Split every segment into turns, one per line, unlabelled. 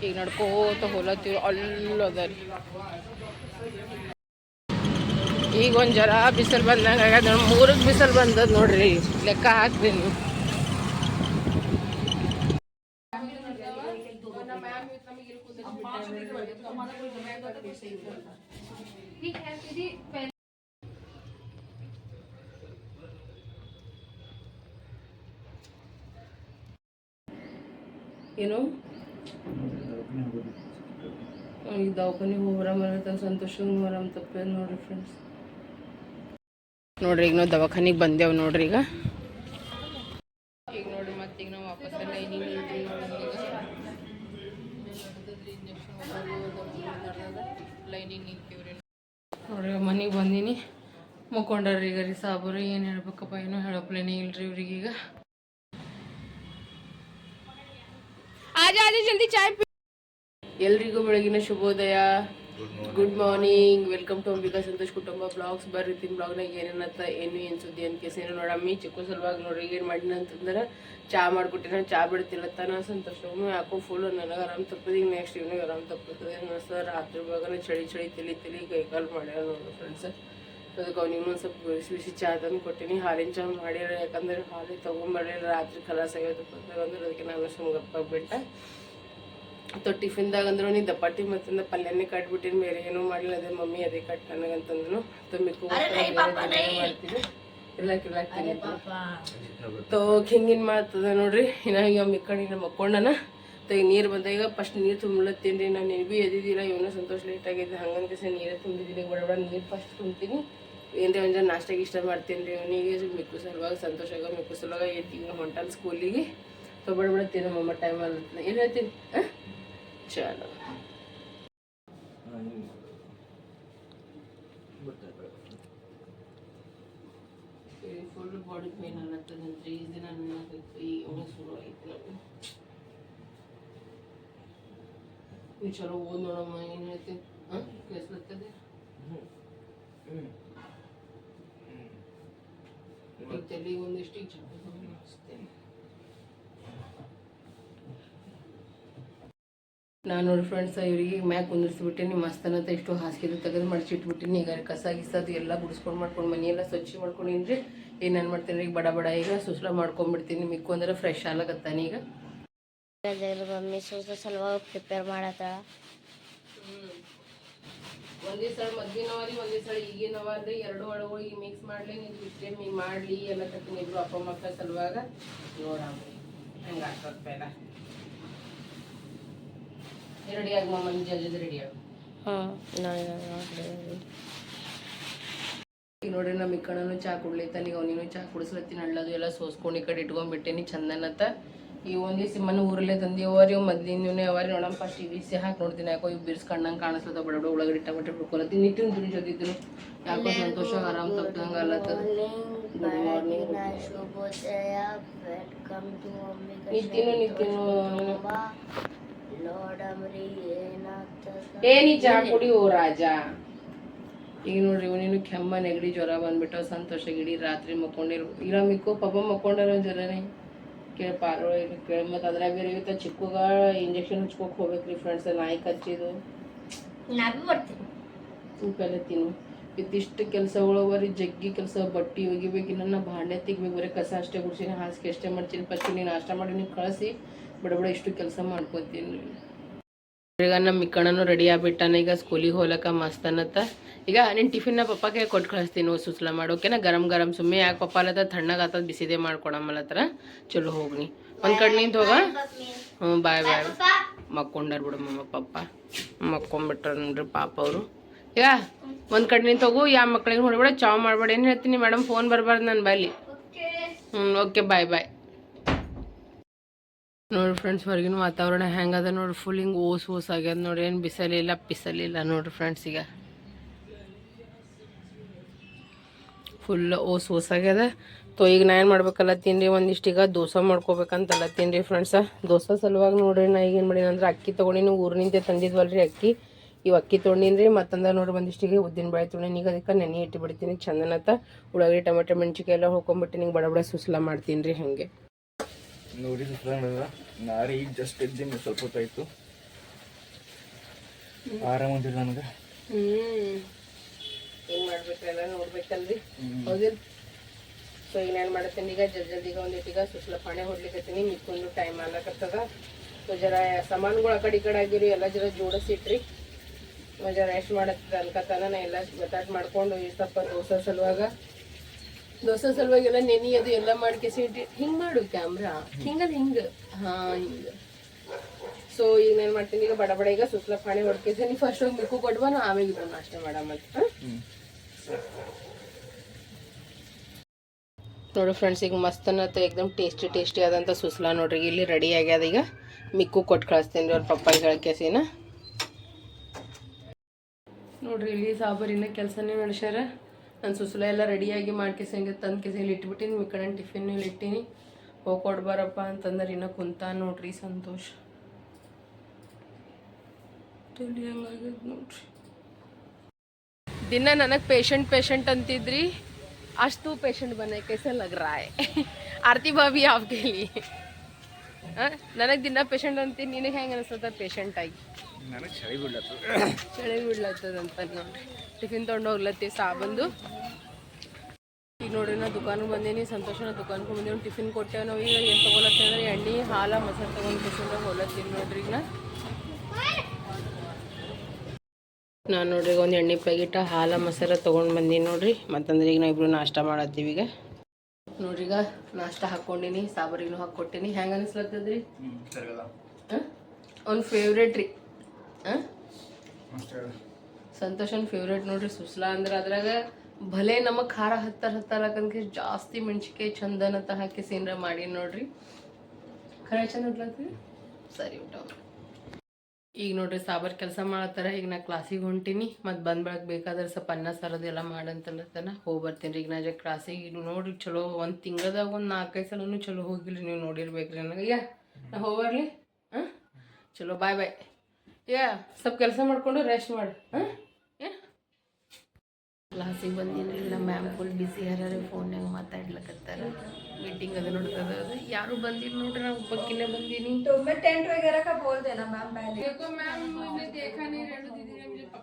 ಈಗ ನಡ್ಕೋತ ಹೋಲತ್ತೀವಿ ಅಲ್ಲದ ರೀ ಈಗ ಒಂದು ಜರ ಬಿಸಿಲು ಬಂದಂಗೆ ಆಗ್ಯದ ನೋಡಿ ಮೂರಕ್ಕೆ ಬಿಸಿಲು ಬಂದದ ನೋಡ್ರಿ ಲೆಕ್ಕ ಹಾಕ್ರಿ ನೀವು ಏನು ಈಗ ದವಾಖಾನಿಗೆ ಹೋಗ್ಬರಮ್ಮ ಸಂತೋಷ ಬರಮ್ ತಪ್ಪೇ ನೋಡ್ರಿ ಫ್ರೆಂಡ್ಸ್ ನೋಡ್ರಿ ಈಗ ನಾವು ದವಾಖಾನಿಗೆ ಬಂದೇವು ನೋಡ್ರಿ ಈಗ. ಈಗ ನೋಡ್ರಿ ಮತ್ತೆ ಈಗ ನಾವು ವಾಪಸ್ ಲೈನಿಂಗ್ ನಿಂತೀವ್ರಿ ನೋಡ್ರಿ ಮನೆಗೆ ಬಂದೀನಿ. ಮುಕ್ಕೊಂಡ್ರಿ ಈಗ ರೀ ಸಾಬರು ಏನು ಹೇಳ್ಬೇಕಪ್ಪ ಏನೋ ಹೇಳಪ್ಲೇನೇ ಇಲ್ರಿ ಇವ್ರಿಗೆ ಈಗ ಆಜಾ ಆಜಾ ಜಲ್ದಿ ಚಾಯ್ ಎಲ್ರಿಗೂ ಬೆಳಗಿನ ಶುಭೋದಯ. Good morning welcome to Ambika Santosh ಕುಟುಂಬ ಬ್ಲಾಗ್ಸ್. ಬರ್ರಿತೀನಿ ಬ್ಲಾಗ್ನಾಗ ಏನೇನತ್ತ ಏನು ಏನು ಸುದ್ದಿ ಅಂತ ಕೇಸ್ ಏನು ನೋಡಮ್ಮಿ ಚಿಕ್ಕ ಸಲುವಾಗಿ ನೋಡ್ರಿ ಏನು ಮಾಡಿನ ಅಂತಂದ್ರೆ ಚಾ ಮಾಡ್ಬಿಟ್ಟಿನ ಚಾ ಬಿಡ್ತಿಲ್ಲತ್ತಾನ ಸಂತೋಷ ಯಾಕೋ ಫುಲ್ಲು ನನಗೆ ಆರಾಮ್ ತಪ್ಪದ. ಈಗ ನೆಕ್ಸ್ಟ್ ಇವ್ನಿಗೆ ಆರಾಮ್ ತಪ್ಪತ್ತದೆ ಸರ್ ರಾತ್ರಿ ಬಾಗನ ಚಳಿ ಚಳಿ ತಿಳಿ ತಿಳಿ ಕೈಕಾಲು ಮಾಡ್ಯಾರ ನೋಡ್ರಿ ಫ್ರೆಂಡ್ಸ್ ಅದಕ್ಕೆ ಅವ್ನಿಗೆ ಒಂದು ಸ್ವಲ್ಪ ಬಿಸಿ ಬಿಸಿ ಚಾ ತಂದು ಕೊಟ್ಟಿನಿ. ಹಾಲಿನ ಚಾ ಮಾಡ್ಯಾರ. ಯಾಕಂದ್ರೆ ಹಾಲು ತೊಗೊಂಬರ್ಲಿಲ್ಲ. ರಾತ್ರಿ ಖಲಾಸ್ ಆಗ್ಯದಪ್ಪ ಅಂದ್ರೆ. ಅದಕ್ಕೆ ನಾನು ಸುಮ್ಗಪ್ಪ ಬಿಟ್ಟೆ ಅಥವಾ ಟಿಫಿನ್ದಾಗ ಅಂದ್ರು ನೀ ದಪಾಟಿ ಮತ್ತಿಂದ ಪಲ್ಯನೇ ಕಟ್ಬಿಟ್ಟಿನಿ ಬೇರೆ ಏನೂ ಮಾಡಿಲ್ಲ ಅದೇ ಮಮ್ಮಿ ಅದೇ ಕಟ್ ನನಗಂತಂದ್ರು ತಮ್ಮಿಕ್ಕು ಮಾಡ್ತೀನಿ. ತೋ ಹಿಂಗಿನ ಮಾಡ್ತದ ನೋಡ್ರಿ. ಇನ್ನ ಈಗ ಮಿಕ್ಕಣಿನ ಮಕ್ಕೊಂಡನ. ತೋ ಈಗ ನೀರು ಬಂದ ಈಗ ಫಸ್ಟ್ ನೀರು ತುಂಬಲತ್ತೀನಿ ರೀ ನಾನು ಬಿ ಎದ್ದಿದ್ದಿಲ್ಲ ಇವನು ಸಂತೋಷ ಲೇಟ್ ಆಗಿದ್ದೆ. ಹಂಗಂತ ನೀರೇ ತುಂಬಿದ್ದೀನಿ. ಬಡ ಬಡ ನೀರು ಫಸ್ಟ್ ತುಂಬ್ತೀನಿ. ಏನ್ರಿ ಒಂದು ನಾಷ್ಟ ಇಷ್ಟ ಮಾಡ್ತೀನಿ ರೀ ಅವನಿಗೆ ಮಿಕ್ಕು ಸಂತೋಷ ಸಂತೋಷಾಗ ಮಿಕ್ಕು ಸಲುವಾಗ ಎತ್ತೀವಿ ಹೊಂಟಲ್ ಸ್ಕೂಲಿಗೆ ತೋ ಬಡ ಬಡ ತಿನ್ನಮ್ಮ ಟೈಮ್ ಅಲ್ಲ ಏನು ಹೇಳ್ತೀನಿ? ಹಾಂ ಚಲೋ ಫುಲ್ ಬಾಡಿ ಪೇನ್ ಅನ್ನತ್ತದಂತ್ರಿ ಈ ದಿನ ಅನ್ನತ್ತೈತಿ ಈಗ ಅವನು ಶುರು ಆಯ್ತು ನಾವು ನೀವು ಚಲೋ ಓದ್ ನೋಡಮ್ಮ ಏನು ಹೇಳ್ತೀನಿ ಹಾಂ ಕೇಳಿಸ್ಲತ್ತದೆ ಈಗ ತಲೆಗೆ ಒಂದಿಷ್ಟು ಈಗ ಚಲೋ ನಾನು ನೋಡಿ ಫ್ರೆಂಡ್ಸ್ ಇವರಿಗೆ ಮ್ಯಾಕ್ ನಿಮ್ಮ ಮಸ್ತನಂತ ಇಷ್ಟು ಹಾಸಿಗೆ ತೆಗೆದು ಮಡಚಿಟ್ಬಿಟ್ಟಿನಿ. ಈಗ ಕಸ ಗಿಸ ಅದು ಎಲ್ಲ ಗುಡಿಸ್ಕೊಂಡು ಮಾಡ್ಕೊಂಡು ಮನೆಯೆಲ್ಲ ಸ್ವಚ್ಛ ಮಾಡ್ಕೊಂಡಿನಿ ರೀ ನಾನು ಮಾಡ್ತೀನಿ ಈಗ ಬಡ ಬಡ ಈಗ ಸುಸ್ಲ ಮಾಡ್ಕೊಂಡ್ಬಿಡ್ತೀನಿ ಮಿಕ್ಕು ಅಂದ್ರೆ ಫ್ರೆಶ್ ಆಗ್ಲಕತ್ತಾನೆ ಈಗ
ಮಮ್ಮಿ ಸೂಸ ಸಲುವಾಗಿ ಪ್ರಿಪೇರ್ ಮಾಡತ್ತ.
ಒಂದೇ ಸಲ ಮದ್ವಿನವರಿ ಒಂದೇ ಸಲ ಈಗಿನವ ಅಂದ್ರೆ ಎರಡು ಒಳಗಳಿಗೆ ಮಿಕ್ಸ್ ಮಾಡ್ಲಿ ನೀವು ಬಿಟ್ಟರೆ ಮೀ ಮಾಡ್ಲಿ ಎಲ್ಲ ತಕ್ಕ ಇಬ್ರು ಅಪ್ಪ ಮಕ್ಕಳ ಸಲುವಾಗ. ನೋಡಮ್ಮ ಹಂಗೆ ಆಗ್ತದ ರೆಡಿ ಆಗಿ ಮಮ್ಮ ಜಲ್ದಿ ರೆಡಿ ಆಗು
ನೋಡಿ
ಈಗ ನೋಡ್ರಿ ನಮ್ಮ ಇಕ್ಕಣನು ಚಾ ಕುಡ್ಲೈತಾನ ಈಗ ಅವನಿಗೂ ಚಾ ಕುಡಿಸ್ಲತ್ತೀನಿ ಹಳ್ಳದು ಎಲ್ಲ ಸೋಸ್ಕೊಂಡು ಈ ಕಡೆ ಇಟ್ಕೊಂಡ್ಬಿಟ್ಟೇನಿ ಚಂದನತ್ತ. ಈ ಒಂದಿ ಸಿಮ್ಮನ ಮನೆ ಊರಲ್ಲೇ ತಂದಿ ಅವರಿ ಮೊದ್ಲಿನ ಅವರಿ ನೋಡಮ್ ಫಸ್ಟ್ ಈ ಬಿಸಿ ಹಾಕಿ ನೋಡ್ತೀನಿ ಯಾಕೋ ಇವ್ ಬಿರ್ಸ್ಕೊಂಡಂಗೆ ಕಾಣಿಸ್ಲತ್ತ ಬಡ ಬಡ ಉಳ್ಳಾಗಡ್ಡಿ ಬಟ್ಟೆ ಬಿಡ್ಕೊಳತ್ತೀನಿ ನಿಟ್ಟಿನ ಜೊತೆ ಜೊತಿದ್ರು ಯಾಕೋ ಸಂತೋಷ ಆರಾಮ್ ತಪ್ಪದಂಗ ಅಲ್ಲತ್ತದ. ಗುಡ್ ಮಾರ್ನಿಂಗ್
ಶುಭೋದಯ ವೆಲ್ಕಮ್ ಟು ಅಂಬಿಕಾ
ಕುಡಿಯು ರಾಜ. ಈಗ ನೋಡ್ರಿ ಇವನೇನು ಕೆಮ್ಮ ನೆಗಡಿ ಜ್ವರ ಬಂದ್ಬಿಟ್ಟು ಸಂತೋಷ ಗಿಡಿ ರಾತ್ರಿ ಮಕ್ಕೊಂಡಿರು. ಇಲ್ಲ ಮಿಕ್ಕು ಪಾಪ ಮಕ್ಕೊಂಡಿರೋ ಜ್ವರನೇ. ಕೇಳ ಪಾರೋ ಕೇಳಿ ಮತ್ತು ಅದ್ರಾಗ ಬೇರೆ ಇವತ್ತು ಚಿಕ್ಕಗ ಇಂಜೆಕ್ಷನ್ ಹಚ್ಕೋಕ್ ಹೋಗ್ಬೇಕ್ರಿ ಫ್ರೆಂಡ್ಸ್ ನಾಯಿ ಕಚ್ಚಿದು ಉಪ್ಪೆಲ್ಲ ತಿನ್ನು. ಇದಿಷ್ಟು ಕೆಲಸಗಳು ಬರೀ ಜಗ್ಗಿ ಕೆಲಸ ಬಟ್ಟಿ ಒಗಿಬೇಕು ನನ್ನ ಭಾಂಡೆ ತೆಗಿಬೇಕು ಬರೀ ಕಸ ಅಷ್ಟೇ ಗುಡ್ಸಿನಿ ಹಾಸಿಗೆ ಅಷ್ಟೇ ಮಾಡ್ತೀನಿ ಫಸ್ಟ್ ನೀನು ನಾಷ್ಟ ಮಾಡಿ ನೀವು ಕಳಿಸಿ. ಬಡ ಬಡ ಇಷ್ಟು ಕೆಲಸ ಮಾಡ್ಕೊತೀನಿ. ಈಗ ನಮ್ಮ ಮಿಕ್ಕಣ್ಣನು ರೆಡಿ ಆಗ್ಬಿಟ್ಟಾನ, ಈಗ ಸ್ಕೂಲಿಗೆ ಹೋಗ್ಲಕ್ಕ ಮಸ್ತ್ ಅನ್ನತ್ತ. ಈಗ ನಿನ್ನ ಟಿಫಿನ್ನ ಪಪ್ಪಾಗೆ ಕೊಟ್ಟು ಕಳಿಸ್ತೀನಿ ಸುಸ್ಲ ಮಾಡೋಕೆನ ಗರಂ ಗರಂ ಸುಮ್ಮನೆ ಯಾಕೆ ಪಪ್ಪ ಅಲ್ಲತ್ತ? ತಣ್ಣಗೆ ಆತದ ಬಿಸಿದೆ ಮಾಡ್ಕೊಡಮ್ಮಲ್ಲತ್ರ ಚಲೋ ಹೋಗ್ನಿ. ಒಂದು ಕಡೆ ನಿಂತು ಹೋಗ. ಹ್ಞೂ ಬಾಯ್ ಬಾಯ್. ಮಕ್ಕೊಂಡಾರ ಮಮ್ಮ ಪಪ್ಪ. ಮಕ್ಕೊಂಬಿಟ್ರ ನೋಡ್ರಿ ಪಾಪ ಅವರು. ಈಗ ಒಂದು ಕಡೆ ನಿಂತು ಹೋಗು ಯಾವ ಮಕ್ಳಿಗೆ ಹೊಡ್ಬೇಡ ಚಾವ್ ಮಾಡ್ಬೇಡ. ಏನು ಹೇಳ್ತೀನಿ ಮೇಡಮ್ ಫೋನ್ ಬರಬಾರ್ದು ನನ್ನ ಬಾಯಲ್ಲಿ ಹ್ಞೂ ಓಕೆ ಬಾಯ್ ಬಾಯ್ ನೋಡಿ ಫ್ರೆಂಡ್ಸ್ ಹೊರಗಿನ ವಾತಾವರಣ ಹೆಂಗದ ನೋಡ್ರಿ ಫುಲ್ ಹಿಂಗೆ ಓಸ್ ಓಸ್ ಆಗ್ಯದ ನೋಡಿ, ಏನು ಬಿಸಲಿಲ್ಲ, ಪಿಸಲಿಲ್ಲ ನೋಡ್ರಿ ಫ್ರೆಂಡ್ಸ್ ಈಗ. ಫುಲ್ ಓಸ್ ಓಸ್ ಆಗ್ಯದ. ತೋ, ಈಗ ನಾ ಏನು ಮಾಡ್ಬೇಕಲ್ಲ ತಿನ್ರಿ ಒಂದಿಷ್ಟು ಈಗ ದೋಸೆ ಮಾಡ್ಕೋಬೇಕಂತಲ್ಲ ತಿನ್ರಿ ಫ್ರೆಂಡ್ಸ ದೋಸೆ ಸಲುವಾಗಿ ನೋಡ್ರಿ ನಾ ಈಗ ಏನು ಮಾಡೀನಿ ಅಂದ್ರೆ ಅಕ್ಕಿ ತೊಗೊಂಡಿನಿ ಊರಿನಿಂದ ತಂದಿದ್ವಲ್ರಿ ಅಕ್ಕಿ. ಇವು ಅಕ್ಕಿ ತೊಗೊಂಡಿನಿ ರೀ ಮತ್ತಂದ್ರೆ ನೋಡಿ ಒಂದಿಷ್ಟಿಗೆ ಉದ್ದಿನ ಬೇಳೆ ತೊಗೊಂಡಿನಿ, ಈಗ ಅದಕ್ಕೆ ನೆನೆ ಇಟ್ಟು ಬಿಡ್ತೀನಿ ಚಂದನತ್ತ. ಉಳ್ಳಾಗಡ್ಡಿ, ಟೊಮೆಟೊ ಮೆಣಸಿಕಾಯಿ ಎಲ್ಲ ಹೋಗ್ಕೊಂಬಿಟ್ಟಿನಿ ಬಡ ಬಡ ಸುಸ್ಲ ಮಾಡ್ತೀನಿ ರೀ ಹಾಗೆ.
ನೋಡಿ ಫ್ರೆಂಡ್ ನಾಳೆ ಈಗ ಜಸ್ಟ್ ಇದ್ದೀನಿ ಸ್ವಲ್ಪ ಹೊತ್ತಾಯ್ತು ಆರಾಮ ಅಂತಿಲ್ಲ ನನಗೆ?
ಏನ್ ಮಾಡ್ಬೇಕಲ್ಲ ನೋಡ್ಬೇಕಲ್ರಿ. ಹೌದಿಲ್ಲ ಸೊ ಈಗ ನಾನು ಮಾಡತ್ತೀನಿ? ಈಗ ಜಲ್ದಿ ಜಲ್ದಿಗ ಒಂದಿಟ್ಟೀಗ ಸುಸ್ಲ ಪಾಣೆ ಹೊಡ್ಲಿಕತ್ತೀನಿ. ಮಿಕ್ಕೊಂಡು ಟೈಮ್ ಆಗ್ಲಕತ್ತದ ಸೊ ಜರ ಸಾಮಾನುಗಳು ಆ ಕಡೆ ಈ ಕಡೆ ಆಗಿರಿ. ಎಲ್ಲ ಜರ ಜೋಡಿಸಿಟ್ರಿ. ಜರ ರೆಸ್ಟ್ ಮಾಡತ್ತದ ಅನ್ಕತಾನ ನಾ ಎಲ್ಲ ಮೆತಾಟ್ ಮಾಡ್ಕೊಂಡು ಈ ಸ್ವಲ್ಪ ದೋಸೆ ಸಲುವಾಗ ದೋಸೆ ಸಲುವಾಗಿ ಎಲ್ಲ ನೆನಿ ಅದು ಎಲ್ಲ ಮಾಡ್ಕೇಸಿ ಇಟ್ಟಿ ಹಿಂಗ್ ಮಾಡು ಕ್ಯಾಮ್ರಾ. ಹಿಂಗಲ್ಲ ಹಿಂಗ. ಹಾ ಹಿಂಗ. ಸೊ ಈಗ ನಾನು ಮಾಡ್ತೀನಿ? ಈಗ ಬಡ ಬಡ ಈಗ ಸುಸ್ಲ ಪಾಣಿ ಹೊಡ್ಕೇತೀನಿ. ಫಸ್ಟ್ ಹೋಗಿ ಮಿಕ್ಕು ಕೊಟ್ಬಾ ನಾ ಆಮೇಲೆ ಇದು ನಾಷ್ಟ ಮಾಡಮ್ಮ ನೋಡಿ ಫ್ರೆಂಡ್ಸ್ ಈಗ ಮಸ್ತ್ ಅನ್ನತ್ತೆ ಏಕ್ದಮ್ ಟೇಸ್ಟಿ ಟೇಸ್ಟಿ ಆದಂಥ ಸುಸ್ಲಾ ನೋಡ್ರಿ. ಇಲ್ಲಿ ರೆಡಿ ಆಗ್ಯದ ಈಗ. ಮಿಕ್ಕು ಕೊಟ್ಟು ಕಳಿಸ್ತೀನಿ ರೀ ಅವ್ರ ಪಪ್ಪಾಯಿ ಹೇಳ್ಕೇಸಿನ ನೋಡ್ರಿ ಇಲ್ಲಿ ಸಾಬರಿನ ಕೆಲಸನೇ ನಡೆಸ್ಯಾರ ನಾನು ಸುಸುಲ ಎಲ್ಲ ರೆಡಿಯಾಗಿ ಮಾಡ್ಕೆಸಂಗೆ ತಂದು ಕೆಸಲ್ಲಿ ಇಟ್ಬಿಟ್ಟಿನಿ, ಈ ಕಡೆ ಟಿಫಿನ್ ಇಲ್ಲಿ ಇಟ್ಟಿನಿ. ಹೋಗಿ ಬರಪ್ಪ ಅಂತಂದ್ರೆ ಇನ್ನೂ ಕುಂತ ನೋಡ್ರಿ ಸಂತೋಷ. ದಿನ ನನಗೆ ಪೇಷಂಟ್ ಪೇಷಂಟ್ ಅಂತಿದ್ರಿ. ಅಷ್ಟು ಪೇಷಂಟ್ ಬನ್ನ ಕೈಸೆ ಲಗ್ ರಾಯ್. ಆರತಿ ಭಾವಿ ಹಾಂ ನನಗೆ ದಿನ ಪೇಷಂಟ್ ಅಂತೀನಿ, ನಿನಗೆ ಹೆಂಗೆ ಅನಿಸ್ತದ ಪೇಷಂಟಾಗಿ
ನನಗೆ ಚಳಿ ಬಿಡ್ಲತ್ತು
ಚಳಿ ಬಿಡ್ಲತ್ತದ ಅಂತ ನೋಡ್ರಿ ಟಿಫಿನ್ ತೊಗೊಂಡು ಹೋಗ್ಲತ್ತಿ ಸಾಬಂದು ಈಗ ನೋಡ್ರಿ ನಾ ದುಕಾನಿಗೆ ಬಂದೀನಿ ಸಂತೋಷನ ದುಕಾನ್ಗೆ ಬಂದೀನಿ. ಟಿಫಿನ್ ಕೊಟ್ಟೇವೆ ನಾವು. ಈಗ ಏನು ತೊಗೊಳತ್ತೆ ಅಂದ್ರೆ ಎಣ್ಣೆ ಹಾಲ ಮೊಸರು ತೊಗೊಂಡು ಕಿಸಿಂದ ಹೋಗ್ಲತ್ತೀನಿ ನೋಡ್ರಿ ಈಗ ನಾನು ನೋಡ್ರಿ ಒಂದು ಎಣ್ಣೆ ಪ್ಯಾಕೆಟ್ ಹಾಲ ಮೊಸರು ತೊಗೊಂಡು ಬಂದೀನಿ ನೋಡ್ರಿ. ಮತ್ತಂದ್ರೆ ಈಗ ನಾ ಇಬ್ರು ನಾಷ್ಟ ಮಾಡತ್ತೀವಿ ಈಗ. ನೋಡ್ರಿ ಈಗ ನಾಷ್ಟ ಹಾಕ್ಕೊಂಡಿನಿ ಸಾಬರಿಗೂ ಹಾಕ್ಕೊಟ್ಟಿನಿ. ಹೆಂಗೆ ಅನಿಸ್ಲತ್ತದ್ರಿ? ಅವ್ನ ಫೇವ್ರೇಟ್ ರೀ. ಸಂತೋಷನ್ ಫೇವ್ರೇಟ್ ನೋಡ್ರಿ ಸುಸ್ಲಾ ಅಂದ್ರೆ ಅದ್ರಾಗ ಭಲೆ ನಮಗೆ ಖಾರ ಹತ್ತಾರ ಹತ್ತಾರಕಂದ್ರೆ ಜಾಸ್ತಿ ಮೆಣಸಿಕೆ ಚಂದನ ಅಂತ ಹಾಕಿ ಸೀನ್ರ ಮಾಡಿ ನೋಡ್ರಿ. ಖರೆ ಚಂದ ಸರಿ ಊಟ ಈಗ ನೋಡ್ರಿ ಸಾಬರ್ ಕೆಲಸ ಮಾಡತ್ತಾರ, ಈಗ ನಾ ಕ್ಲಾಸಿಗೆ ಹೊಂಟೀನಿ. ಮತ್ತು ಬಂದ್ ಬೆಳಕ್ ಬೇಕಾದ್ರೆ ಸ್ವಲ್ಪ ಅನ್ನ, ಸಾರದು ಎಲ್ಲ ಮಾಡಂತಲ್ಲತನ ಹೋಗಿ ಬರ್ತೀನಿ ಈಗ ನಾ ಕ್ಲಾಸಿಗೆ ಈಗ ನೋಡ್ರಿ ಚಲೋ, ಒಂದು ತಿಂಗಳದಾಗ ಒಂದು ನಾಲ್ಕೈದು ಸಲನೂ ಚಲೋ ಹೋಗಿಲ್ರಿ. ನೀವು ನೋಡಿರ್ಬೇಕ್ರಿ ನನಗೆ. ಯಾ, ನಾ ಹೋಗ್ಬರ್ಲಿ ಹಾಂ? ಚಲೋ ಬಾಯ್ ಬಾಯ್ ಯಾ ಸ್ವಲ್ಪ ಕೆಲಸ ಮಾಡಿಕೊಂಡು ರೆಸ್ಟ್ ಮಾಡು ಹಾಂ ಕ್ಲಾಸಿಗೆ ಬಂದಿಲ್ಲ ಮ್ಯಾಮ್ ಫುಲ್ ಬಿಸಿ ಯಾರು ಫೋನ್ಯಾಗ ಮಾತಾಡ್ಲಕತ್ತಾರ ಮೀಟಿಂಗ್ ಅದ ನೋಡ್ತದ ಯಾರು ಬಂದಿಲ್ಲ ನೋಡ್ರಿ ನಾವು ಬಕ್ಕಿನೇ ಬಂದೀನಿ ಟೆಂಟ್ ವಗೇರಕ ಬೋಲ್ದೆ ನಾ ಮ್ಯಾಮ್ ಮ್ಯಾಮ್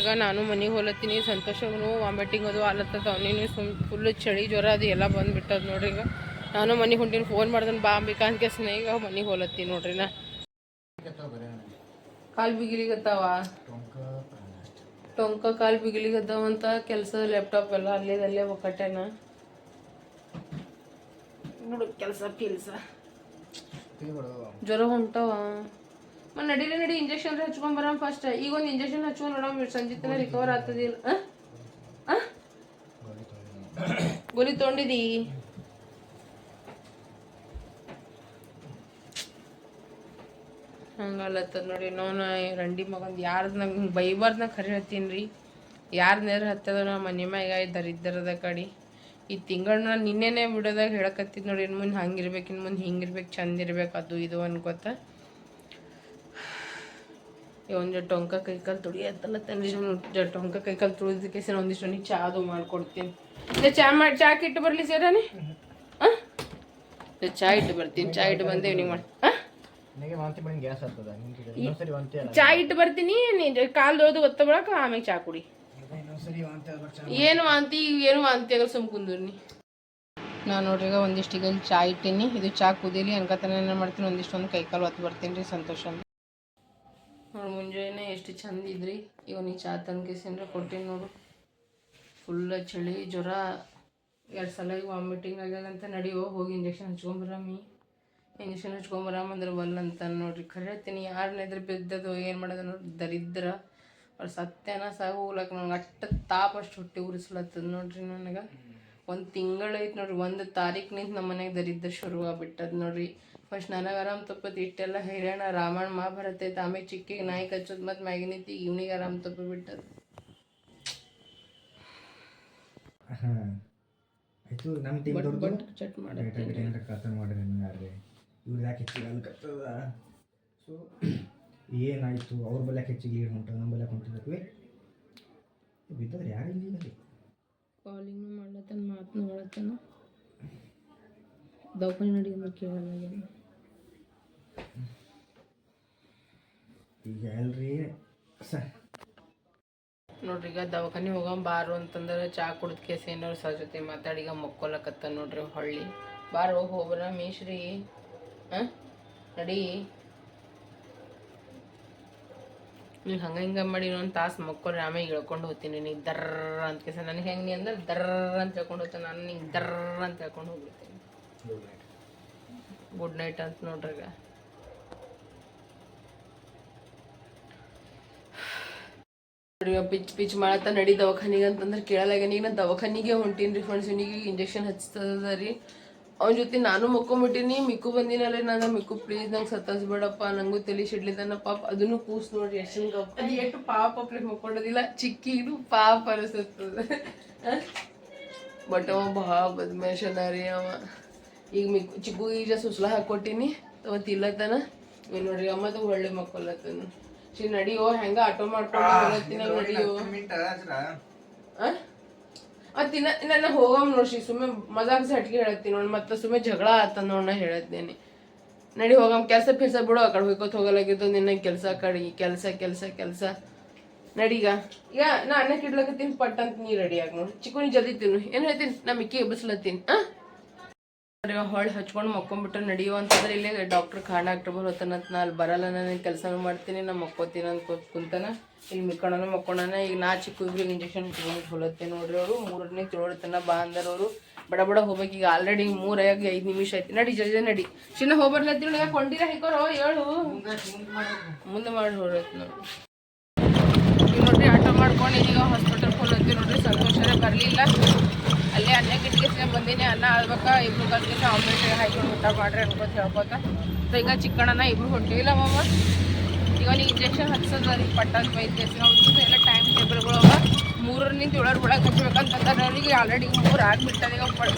ಈಗ ನಾನು ಮನೆಗೆ ಹೋಲತ್ತೀನಿ, ಸಂತೋಷನು ವಾಮಿಟಿಂಗ್ ಅದು ಆಲತ್ತದ ಅವನೇನು ಸುಮ್ ಫುಲ್ ಚಳಿ ಜ್ವರ ಅದು ಎಲ್ಲ ಬಂದುಬಿಟ್ಟದ ನೋಡ್ರಿ, ಈಗ ನಾನು ಮನೆಗೆ ಹೊಂಟೀನಿ ಫೋನ್ ಮಾಡ್ದನ್ ಬಾ ಅಂಬಿಕಾ ಅಂತ ಕೇಸ್ನ ಈಗ ಮನೆಗೆ ಹೋಲತ್ತೀನಿ ನೋಡ್ರಿ, ನಾ. ಕಾಲು ಬಿಗಿಲಿಗತ್ತಾವ? ಟೊಂಕ ಕಾಲು ಬಿಗಿಲಿಗತ್ತವಂತ ಕೆಲಸ ಲ್ಯಾಪ್ಟಾಪ್ ಎಲ್ಲ ಅಲ್ಲೇ ಅಲ್ಲೇ ಒಕ್ಕಟ್ಟೆನ. ನೋಡು ಕೆಲಸ ಕೆಲಸ. ಜ್ವರ ಹೊಂಟವ? ಮತ್ತೆ ನಡಿ ಇಂಜೆಕ್ಷನ್ ಹಚ್ಕೊಂಡ್ ಬರೋಣ ಫಸ್ಟ್ ಈಗ ಒಂದು ಇಂಜೆಕ್ಷನ್ ಹಚ್ಕೊಂಡ್ ನೋಡೋಣ ಸಂಜೆ ತನಕ ರಿಕವರ್ ಆಗ್ತದಿಲ್ಲ? ಗೋಲಿ ತೊಗೊಂಡಿದಿ? ಹಂಗಲ್ಲತ್ತದ ನೋಡಿ, ನಾನು ರಂಡಿ ಮಗಂದು ಯಾರ್ದು ನಂಗೆ ಬೈಬಾರ್ದು ನಾ ಖರೆ ರೀ. ಯಾರು ನೇರ ಹತ್ತದ ನಾ ಮನೆ ಮ್ಯಾಗ ದರಿದ್ರದ ಕಡೆ. ಈ ತಿಂಗಳ ನಾನು ನಿನ್ನೆನೇ ಬಿಡೋದಾಗ ಹೇಳಕತ್ತಿದ್ ನೋಡಿ ಇನ್ನು ಮುಂದೆ ಹಂಗಿರ್ಬೇಕು ಇನ್ನು ಮುಂದೆ ಹಿಂಗಿರ್ಬೇಕು ಚಂದ ಇರ್ಬೇಕು, ಅದು ಇದು ಅನ್ಕೋತ. ಒಂದು ಟೊಂಕ ಕೈಕಾಲು ತುಳಿಯತ್ತಲ್ಲ ತಂದ್ರೆ ಜ ಟೊಂಕ ಕೈಕಾಲು ತುಳಿದಕ್ಕೆ ಸರ್ ಒಂದಿಷ್ಟು ನೀ ಚಾ ಅದು ಮಾಡ್ಕೊಡ್ತೀನಿ. ಚಾ ಮಾಡಿ ಚಾ ಇಟ್ಟು ಬರಲಿ ಸೇರಾನೆ ಹಾಂ? ಚಾ ಇಟ್ಟು ಬರ್ತೀನಿ ಚಾ ಇಟ್ಟು ಬಂದೆ ನೀವು ಮಾಡಿ. ಹಾಂ?
ನನಗೆ ವಾಂತಿ ಮಾಡಿ ಗ್ಯಾಸ್ ಆಗ್ತದ? ನಿಂಗೆ ಇನ್ನೊಂದ್ಸರಿ ವಾಂತಿ ಅಲ್ಲ.
ಚಾ ಇಟ್ಟು ಬರ್ತೀನಿ ನೀ ಕಾಲು ದೊಡ್ದು ಒತ್ತ ಬಳಕ ಆಮೇಲೆ ಚಾ ಕುಡಿ. ಏನು ವಾಂತಿ ಏನು ವಾಂತಿ ಆಗಲ್ಲ ಸುಮ್ ಕುಂದೂರ್ನಿ ನಾನು ನೋಡ್ರಿ ಈಗ ಒಂದಿಷ್ಟು ಈಗ ಚಾ ಇಟ್ಟೀನಿ. ಇದು ಚಾ ಕುದಿಲಿ ಅನ್ಕತಾನೆ ಏನು ಮಾಡ್ತೀನಿ ಒಂದಿಷ್ಟು ಒಂದು ಕೈಕಾಲು ಹೊತ್ತು ಬರ್ತೀನಿ ರೀ ಸಂತೋಷ ನೋಡಿ, ಮುಂಜಾನೆ ಎಷ್ಟು ಚಂದ ಇದ್ರಿ. ಇವನಿಗೆ ಚಾ ತಂದು ಕೇಸಿಂದ್ರೆ ಕೊಟ್ಟಿನಿ ನೋಡು. ಫುಲ್ ಚಳಿ, ಜ್ವರ. ಎರಡು ಸಲ ವಾಮಿಟಿಂಗ್ ಆಗ್ಯಾದಂತ ನಡಿಯೋ ಹೋಗಿ ಇಂಜೆಕ್ಷನ್ ಹಚ್ಕೊಂಬರಮ್ಮಿ ಇಂಜೆಕ್ಷನ್ ಹಚ್ಕೊಂಬರಾಮ ಅಂದ್ರೆ ಬಲ್ಲ ಅಂತ ನೋಡ್ರಿ. ಖರೆ ಹೇಳ್ತೀನಿ ಯಾರನ್ನ ಬಿದ್ದದು, ಏನು ಮಾಡೋದು ನೋಡಿ ದರಿದ್ರ. ಅವ್ರು ಸತ್ಯನ ಸಾಗು ಹೋಗ್ಲಕ್ಕ ನಂಗೆ ಅಷ್ಟು ತಾಪ ಅಷ್ಟು ಹುಟ್ಟಿ ಉರಿಸ್ಲತ್ತದ ನೋಡ್ರಿ ನನಗೆ. ಒಂದು ತಿಂಗಳೈತೆ ನೋಡ್ರಿ, ಒಂದು ತಾರೀಕು ನಿಂತು ನಮ್ಮ ಮನೆಗೆ ದರಿದ್ರ ಶುರು ಆಗ್ಬಿಟ್ಟದ ನೋಡ್ರಿ. ಫಸ್ಟ್ ನನಗೆ ಆರಾಮ್ ತಪ್ಪತ್ತು ಇಟ್ಟೆಲ್ಲ ಹೈರಾಣ ರಾಮಾಯಣ ಮಹಾಭಾರತ ಐತೆ ಆಮೇಲೆ ಚಿಕ್ಕಿಗೆ ನಾಯಿ ಕಚ್ಚೋದು ಮತ್ತು ಮ್ಯಾಗಿನಿತಿ ಇವ್ನಿಗೆ ಆರಾಮ್ ತಪ್ಪ ಬಿಟ್ಟದ
ಹಾಂ ಆಯಿತು ನಮ್ಮ ಟೀಮ್
ಬಟ್ ಚಟ್
ಮಾಡ್ರಿ ಇವ್ರು ಯಾಕೆ ಹೆಚ್ಚಿಗೆ ಅಲ್ಕತ್ತದ ಸೊ ಏನಾಯಿತು? ಅವ್ರ ಬಲ್ಲ ಹೆಚ್ಚಿಗೆ ಏನು ಹೊಂಟದ ನಮ್ಮ ಬಲ್ಲ ಹೊಂಟಿದ್ವಿ ಬಿದ್ದದ್ರೆ ಯಾರು ಇಲ್ಲಿ
ಕಾಲಿಂಗ್ ಮಾಡ್ಲತ್ತಾನ ಮಾತನಾಡತ್ತಾನ ದವಾಖಾನೆ ನಡಿ ಅಂದ್ರೆ ಕೇಳಲ್ಲ
ಈಗ ಎಲ್ರಿ? ಸ.
ನೋಡ್ರಿ ಈಗ ದವಾಖಾನೆ ಹೋಗಂ ಬಾರು ಅಂತಂದ್ರೆ ಚಾ ಕುಡ್ದ ಕೇಸ್ ಏನಾರು ಸರ್ ಜೊತೆ ಮಾತಾಡಿ ಈಗ ಮಕ್ಕೊಲಕತ್ತ ನೋಡ್ರಿ ಹೊಳ್ಳಿ. ಬಾರು ಹೋಗ್ರ ಮೇಶ್ರಿ. ಹಾಂ? ನಡಿ. ನೀವು ಹಂಗ ಹಿಂಗ ಮಾಡಿ ಒಂದು ತಾಸು ಮಕ್ಕೊಳ್ರಿ ಆಮೇಲೆ ಇಳ್ಕೊಂಡು ಹೋಗ್ತೀನಿ ನೀ ದರ್ರ ಅಂತ ಕೇಸ. ನನಗೆ ಹೆಂಗೆ ನೀ ಅಂದ್ರೆ ದರ್ರ ಅಂತ ಹೇಳ್ಕೊಂಡು ಹೋಗ್ತೀನಿ ನಾನು ನಿಂಗೆ ದರ್ರ ಅಂತ ಹೇಳ್ಕೊಂಡು ಹೋಗ್ಬಿಡ್ತೀನಿ. ಗುಡ್ ನೈಟ್ ಅಂತ ನೋಡ್ರಿ ಈಗ. ಪಿಚ್ ಪಿಚ್ ಮಾಡತ್ತ ನಡಿ ದವಾಖಾನಿಗೆ ಅಂತಂದ್ರೆ ಕೇಳಲಾಗ ಈಗ ನಾ ದವಾಖಾನಿಗೆ ಹೊಂಟೀನಿ ರೀ ಫ್ರೆಂಡ್ಸ್ ಇವನಿಗೆ ಇಂಜೆಕ್ಷನ್ ಹಚ್ತದ ರೀ. ಅವನ ಜೊತೆ ನಾನು ಮುಕ್ಕೊಂಬಿಟ್ಟಿನಿ ಮಿಕ್ಕು ಬಂದಿನಲ್ಲ ನಾನು ಮಿಕ್ಕು ಪ್ಲೀಸ್ ನಂಗೆ ಸತ್ತಾಸ್ಬೇಡಪ್ಪ ನಂಗೂ ತಲೆ ಸಿಡ್ಲಿದ್ದಾನ ಪಾಪ ಅದನ್ನು ಕೂಸ್ ನೋಡ್ರಿ ಎಷ್ಟು ಅದು ಎಷ್ಟು ಪಾಪ ಪ್ಲೀಸ್ ಮಕ್ಕೊಂಡೋದಿಲ್ಲ ಚಿಕ್ಕಿಗೂ ಪಾಪ ಅನಿಸುತ್ತದೆ. ಬಟ್ ಅವ ಭಾಳ ಬದ್ಮೇಶನ ರೀ ಅವ. ಈಗ ಮಿಕ್ಕು ಚಿಕ್ಕು ಈಗ ಸುಸ್ಲಾ ಹಾಕೊಟ್ಟಿನಿ ತವ ತಿಲ್ಲತನ ನೋಡ್ರಿ ಅಮ್ಮದು ಒಳ್ಳೆ ಮಕ್ಕೊಲ್ಲತನ ಶಿ ನಡಿಯೋ ಹೆಂಗ ಆಟೋ ಮಾಡ್ಕೊಂಡು ಬರತ್ತಿನ ನಡಿಯೋ? ಆ? ತಿನ್ನ ನನ್ನ ಹೋಗಮ್ ನೋಡ್ಸಿ ಸುಮ್ಮನೆ ಮಜಾಕ್ ಸಟ್ಗೆ ಹೇಳತ್ತೀನಿ ನೋಡಿ ಮತ್ತೆ ಸುಮ್ಮನೆ ಜಗಳ ಆತ ನೋಡ್ ನಾ ಹೇಳತ್ತೇನೆ. ನಡಿ ಹೋಗಮ್ ಕೆಲಸ ಫಿಲ್ಸ ಬಿಡು ಆ ಕಡೆ ಹೋಯ್ಕೋತ ಹೋಗಲಾಗಿದ್ದು ನಿನ್ನ ಕೆಲಸ ಕಡಿ ಕೆಲಸ ಕೆಲಸ ಕೆಲಸ. ನಡಿಗ. ಈಗ ನಾ ಅನ್ನಕ್ಕೆ ಇಡ್ಲಕತ್ತೀನಿ ಪಟ್ ಅಂತ ನೀ ರೆಡಿ ಆಗಿ ನೋಡಿ. ಚಿಕ್ಕು ನೀ ಜಲ್ದಿ ತಿನ್ನು. ಏನು ಹೇಳ್ತೀನಿ? ನಾ ಮಿಕ್ಕಿ ಎಬ್ಬಿಸ್ಲತ್ತೀನಿ. ಆ? ಹೊಳ್ಳಿ ಹಚ್ಕೊಂಡು ಮಕ್ಕೊಂಡ್ಬಿಟ್ಟು ನಡೆಯುವ ಅಂತಂದ್ರೆ ಇಲ್ಲೇ ಡಾಕ್ಟರ್ ಖಾನ ಡಾಕ್ಟರ್ ಬರೋತನಂತ ನಾ ಅಲ್ಲಿ ಬರಲ್ಲ, ನಾನು ಕೆಲಸನೂ ಮಾಡ್ತೀನಿ, ನಾ ಮಕ್ಕೋತೀನಿ ಅಂತ ಕೂತ್ ಕುಂತಾನ ಇಲ್ಲಿ ಮಿಕ್ಕೋಣ ಮಕ್ಕೋಣ ಈಗ ನಾ ಚಿಕ್ಕ ಇಬ್ರಿಗೆ ಇಂಜೆಕ್ಷನ್ ಇಟ್ಕೊಂಡು ಹೊಲತ್ತೆ ನೋಡ್ರಿ ಅವರು. ಮೂರನೇ ತಿಳೋಡ್ತನ ಬಾ ಅಂದರವರು ಬಡ ಬಡ ಹೋಗ್ಬೇಕು. ಈಗ ಆಲ್ರೆಡಿ ಮೂರಾಗಿ ಐದು ನಿಮಿಷ ಐತಿ ನಡಿ ಜಲ್ದಿ ನಡಿ. ಚಿನ್ನ ಹೋಗ್ಬರ್ಲತ್ತಿ ಯಾಕೆ ಕೊಂಡಿರ ಹೇಕೋರೋ? ಹೇಳು. ಮುಂದೆ ಮಾಡಿ ಹೊರತ್ ನೋಡಿ. ನೋಡ್ರಿ, ಆಟೋ ಮಾಡ್ಕೊಂಡು ಈಗ ಹಾಸ್ಪಿಟಲ್ ಹೋಲತ್ತಿ ನೋಡ್ರಿ. ಸಂತೋಷನೇ ಬರಲಿಲ್ಲ. ಅಲ್ಲೇ ಅನ್ನ ಕಿಟ್ಕಿಸ್ಕೊಂಡು ಬಂದಿನಿ ಅನ್ನ ಆಳ್ಬೇಕ ಇಬ್ರು ಕಲ್ತಿನ ಆಮ್ಲೆಟ್ ಹಾಕೊಂಡು ಊಟ ಮಾಡ್ರಿ ಅನ್ಕೋತ ಹೇಳ್ಕೊತ. ಸೊ ಈಗ ಚಿಕ್ಕಣ್ಣನ ಇಬ್ರು ಹೊಂಟಿಲ್ಲ ಮಮ್ಮ ಈಗ ಅವ್ನಿಗೆ ಇಂಜೆಕ್ಷನ್ ಹಚ್ಚೋದು ಅದಕ್ಕೆ ಪಟ್ಟಾಗ ಬೈತೆ ಅವ್ರಿಗೆ ಎಲ್ಲ ಟೈಮ್ ಟೇಬಲ್ಗಳು ಅವ. ಮೂರರಿಂದ ಏಳರ ಒಳಗೆ ಹಚ್ಬೇಕಂತಂದ್ರೆ ಅವ್ರಿಗೆ ಆಲ್ರೆಡಿ ಮೂರು ಆಗಿಬಿಟ್ಟದ ಈಗ ಪಟ್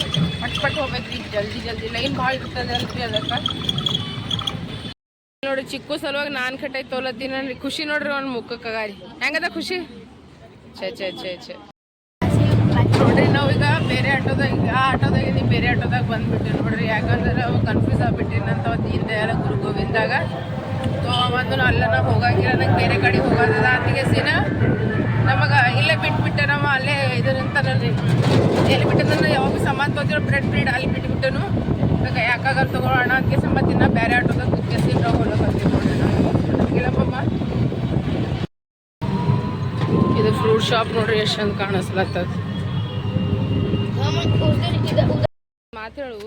ಪಟ್ ಪಟ್ ಈಗ ಜಲ್ದಿ ಜಲ್ದಿ. ಲೈನ್ ಭಾಳ ಇರ್ತದೆ ಅಲ್ರಿ ಅದಕ್ಕೆ. ನೋಡಿ, ಚಿಕ್ಕು ಸಲುವಾಗಿ ನಾನು ಕಟ್ಟೈ ತೋಲತ್ತೀನಿ. ಖುಷಿ ನೋಡ್ರಿ ಅವ್ನ ಮುಖಕ್ಕಾಗಾರಿ ಹೆಂಗದ ಖುಷಿ? ಛೇ ಛೇ ಛೇ ಛೇ. ನೋಡ್ರಿ ಈಗ ಬೇರೆ ಆಟೋದಾಗ ಆ ಆಟೋದಾಗ ಬೇರೆ ಆಟೋದಾಗ ಬಂದ್ಬಿಟ್ಟಿವಿ ನೋಡ್ರಿ. ಯಾಕಂದ್ರೆ ಅವು ಕನ್ಫ್ಯೂಸ್ ಆಗ್ಬಿಟ್ಟಿನಂತ ದೀನ್ ದಯಾಳ ಗುರು ಗೋವಿಂದಾಗ. ಸೊ ಒಂದು ಅಲ್ಲ, ನಾವು ಹೋಗಂಗಿಲ್ಲ, ನಂಗೆ ಬೇರೆ ಕಡೆ ಹೋಗೋದದ ಅಂತಿಗೆ ಸೀನ ನಮಗೆ ಇಲ್ಲೇ ಬಿಟ್ಬಿಟ್ಟೆ ನಮ್ಮ ಅಲ್ಲೇ ಇದರಂತಾರಲ್ರಿ ಎಲ್ಲಿ ಬಿಟ್ಟಂದ್ರೆ ಯಾವಾಗ ಸಂಬಂಧ ತೊಗೊಂಡಿರೋ ಬ್ರೆಡ್ ಬ್ರೆಡ್ ಅಲ್ಲಿ ಬಿಟ್ಬಿಟ್ಟನು. ಯಾಕಾಗಲ್ಲ ತಗೊಳ್ಳೋಣ ಅದಕ್ಕೆ ಸಂಬಂಧ ಇನ್ನ ಬೇರೆ ಆಟೋದಾಗ ಕುತ್ತಿಗೆ ನಾವು ನಾವು. ಇಲ್ಲಪ್ಪಮ್ಮ ಇದು ಫ್ರೂಟ್ ಶಾಪ್ ನೋಡ್ರಿ, ಎಷ್ಟು ಚಂದ ಕಾಣಿಸ್ಲತ್ತದ. ಮಾತಾಡು.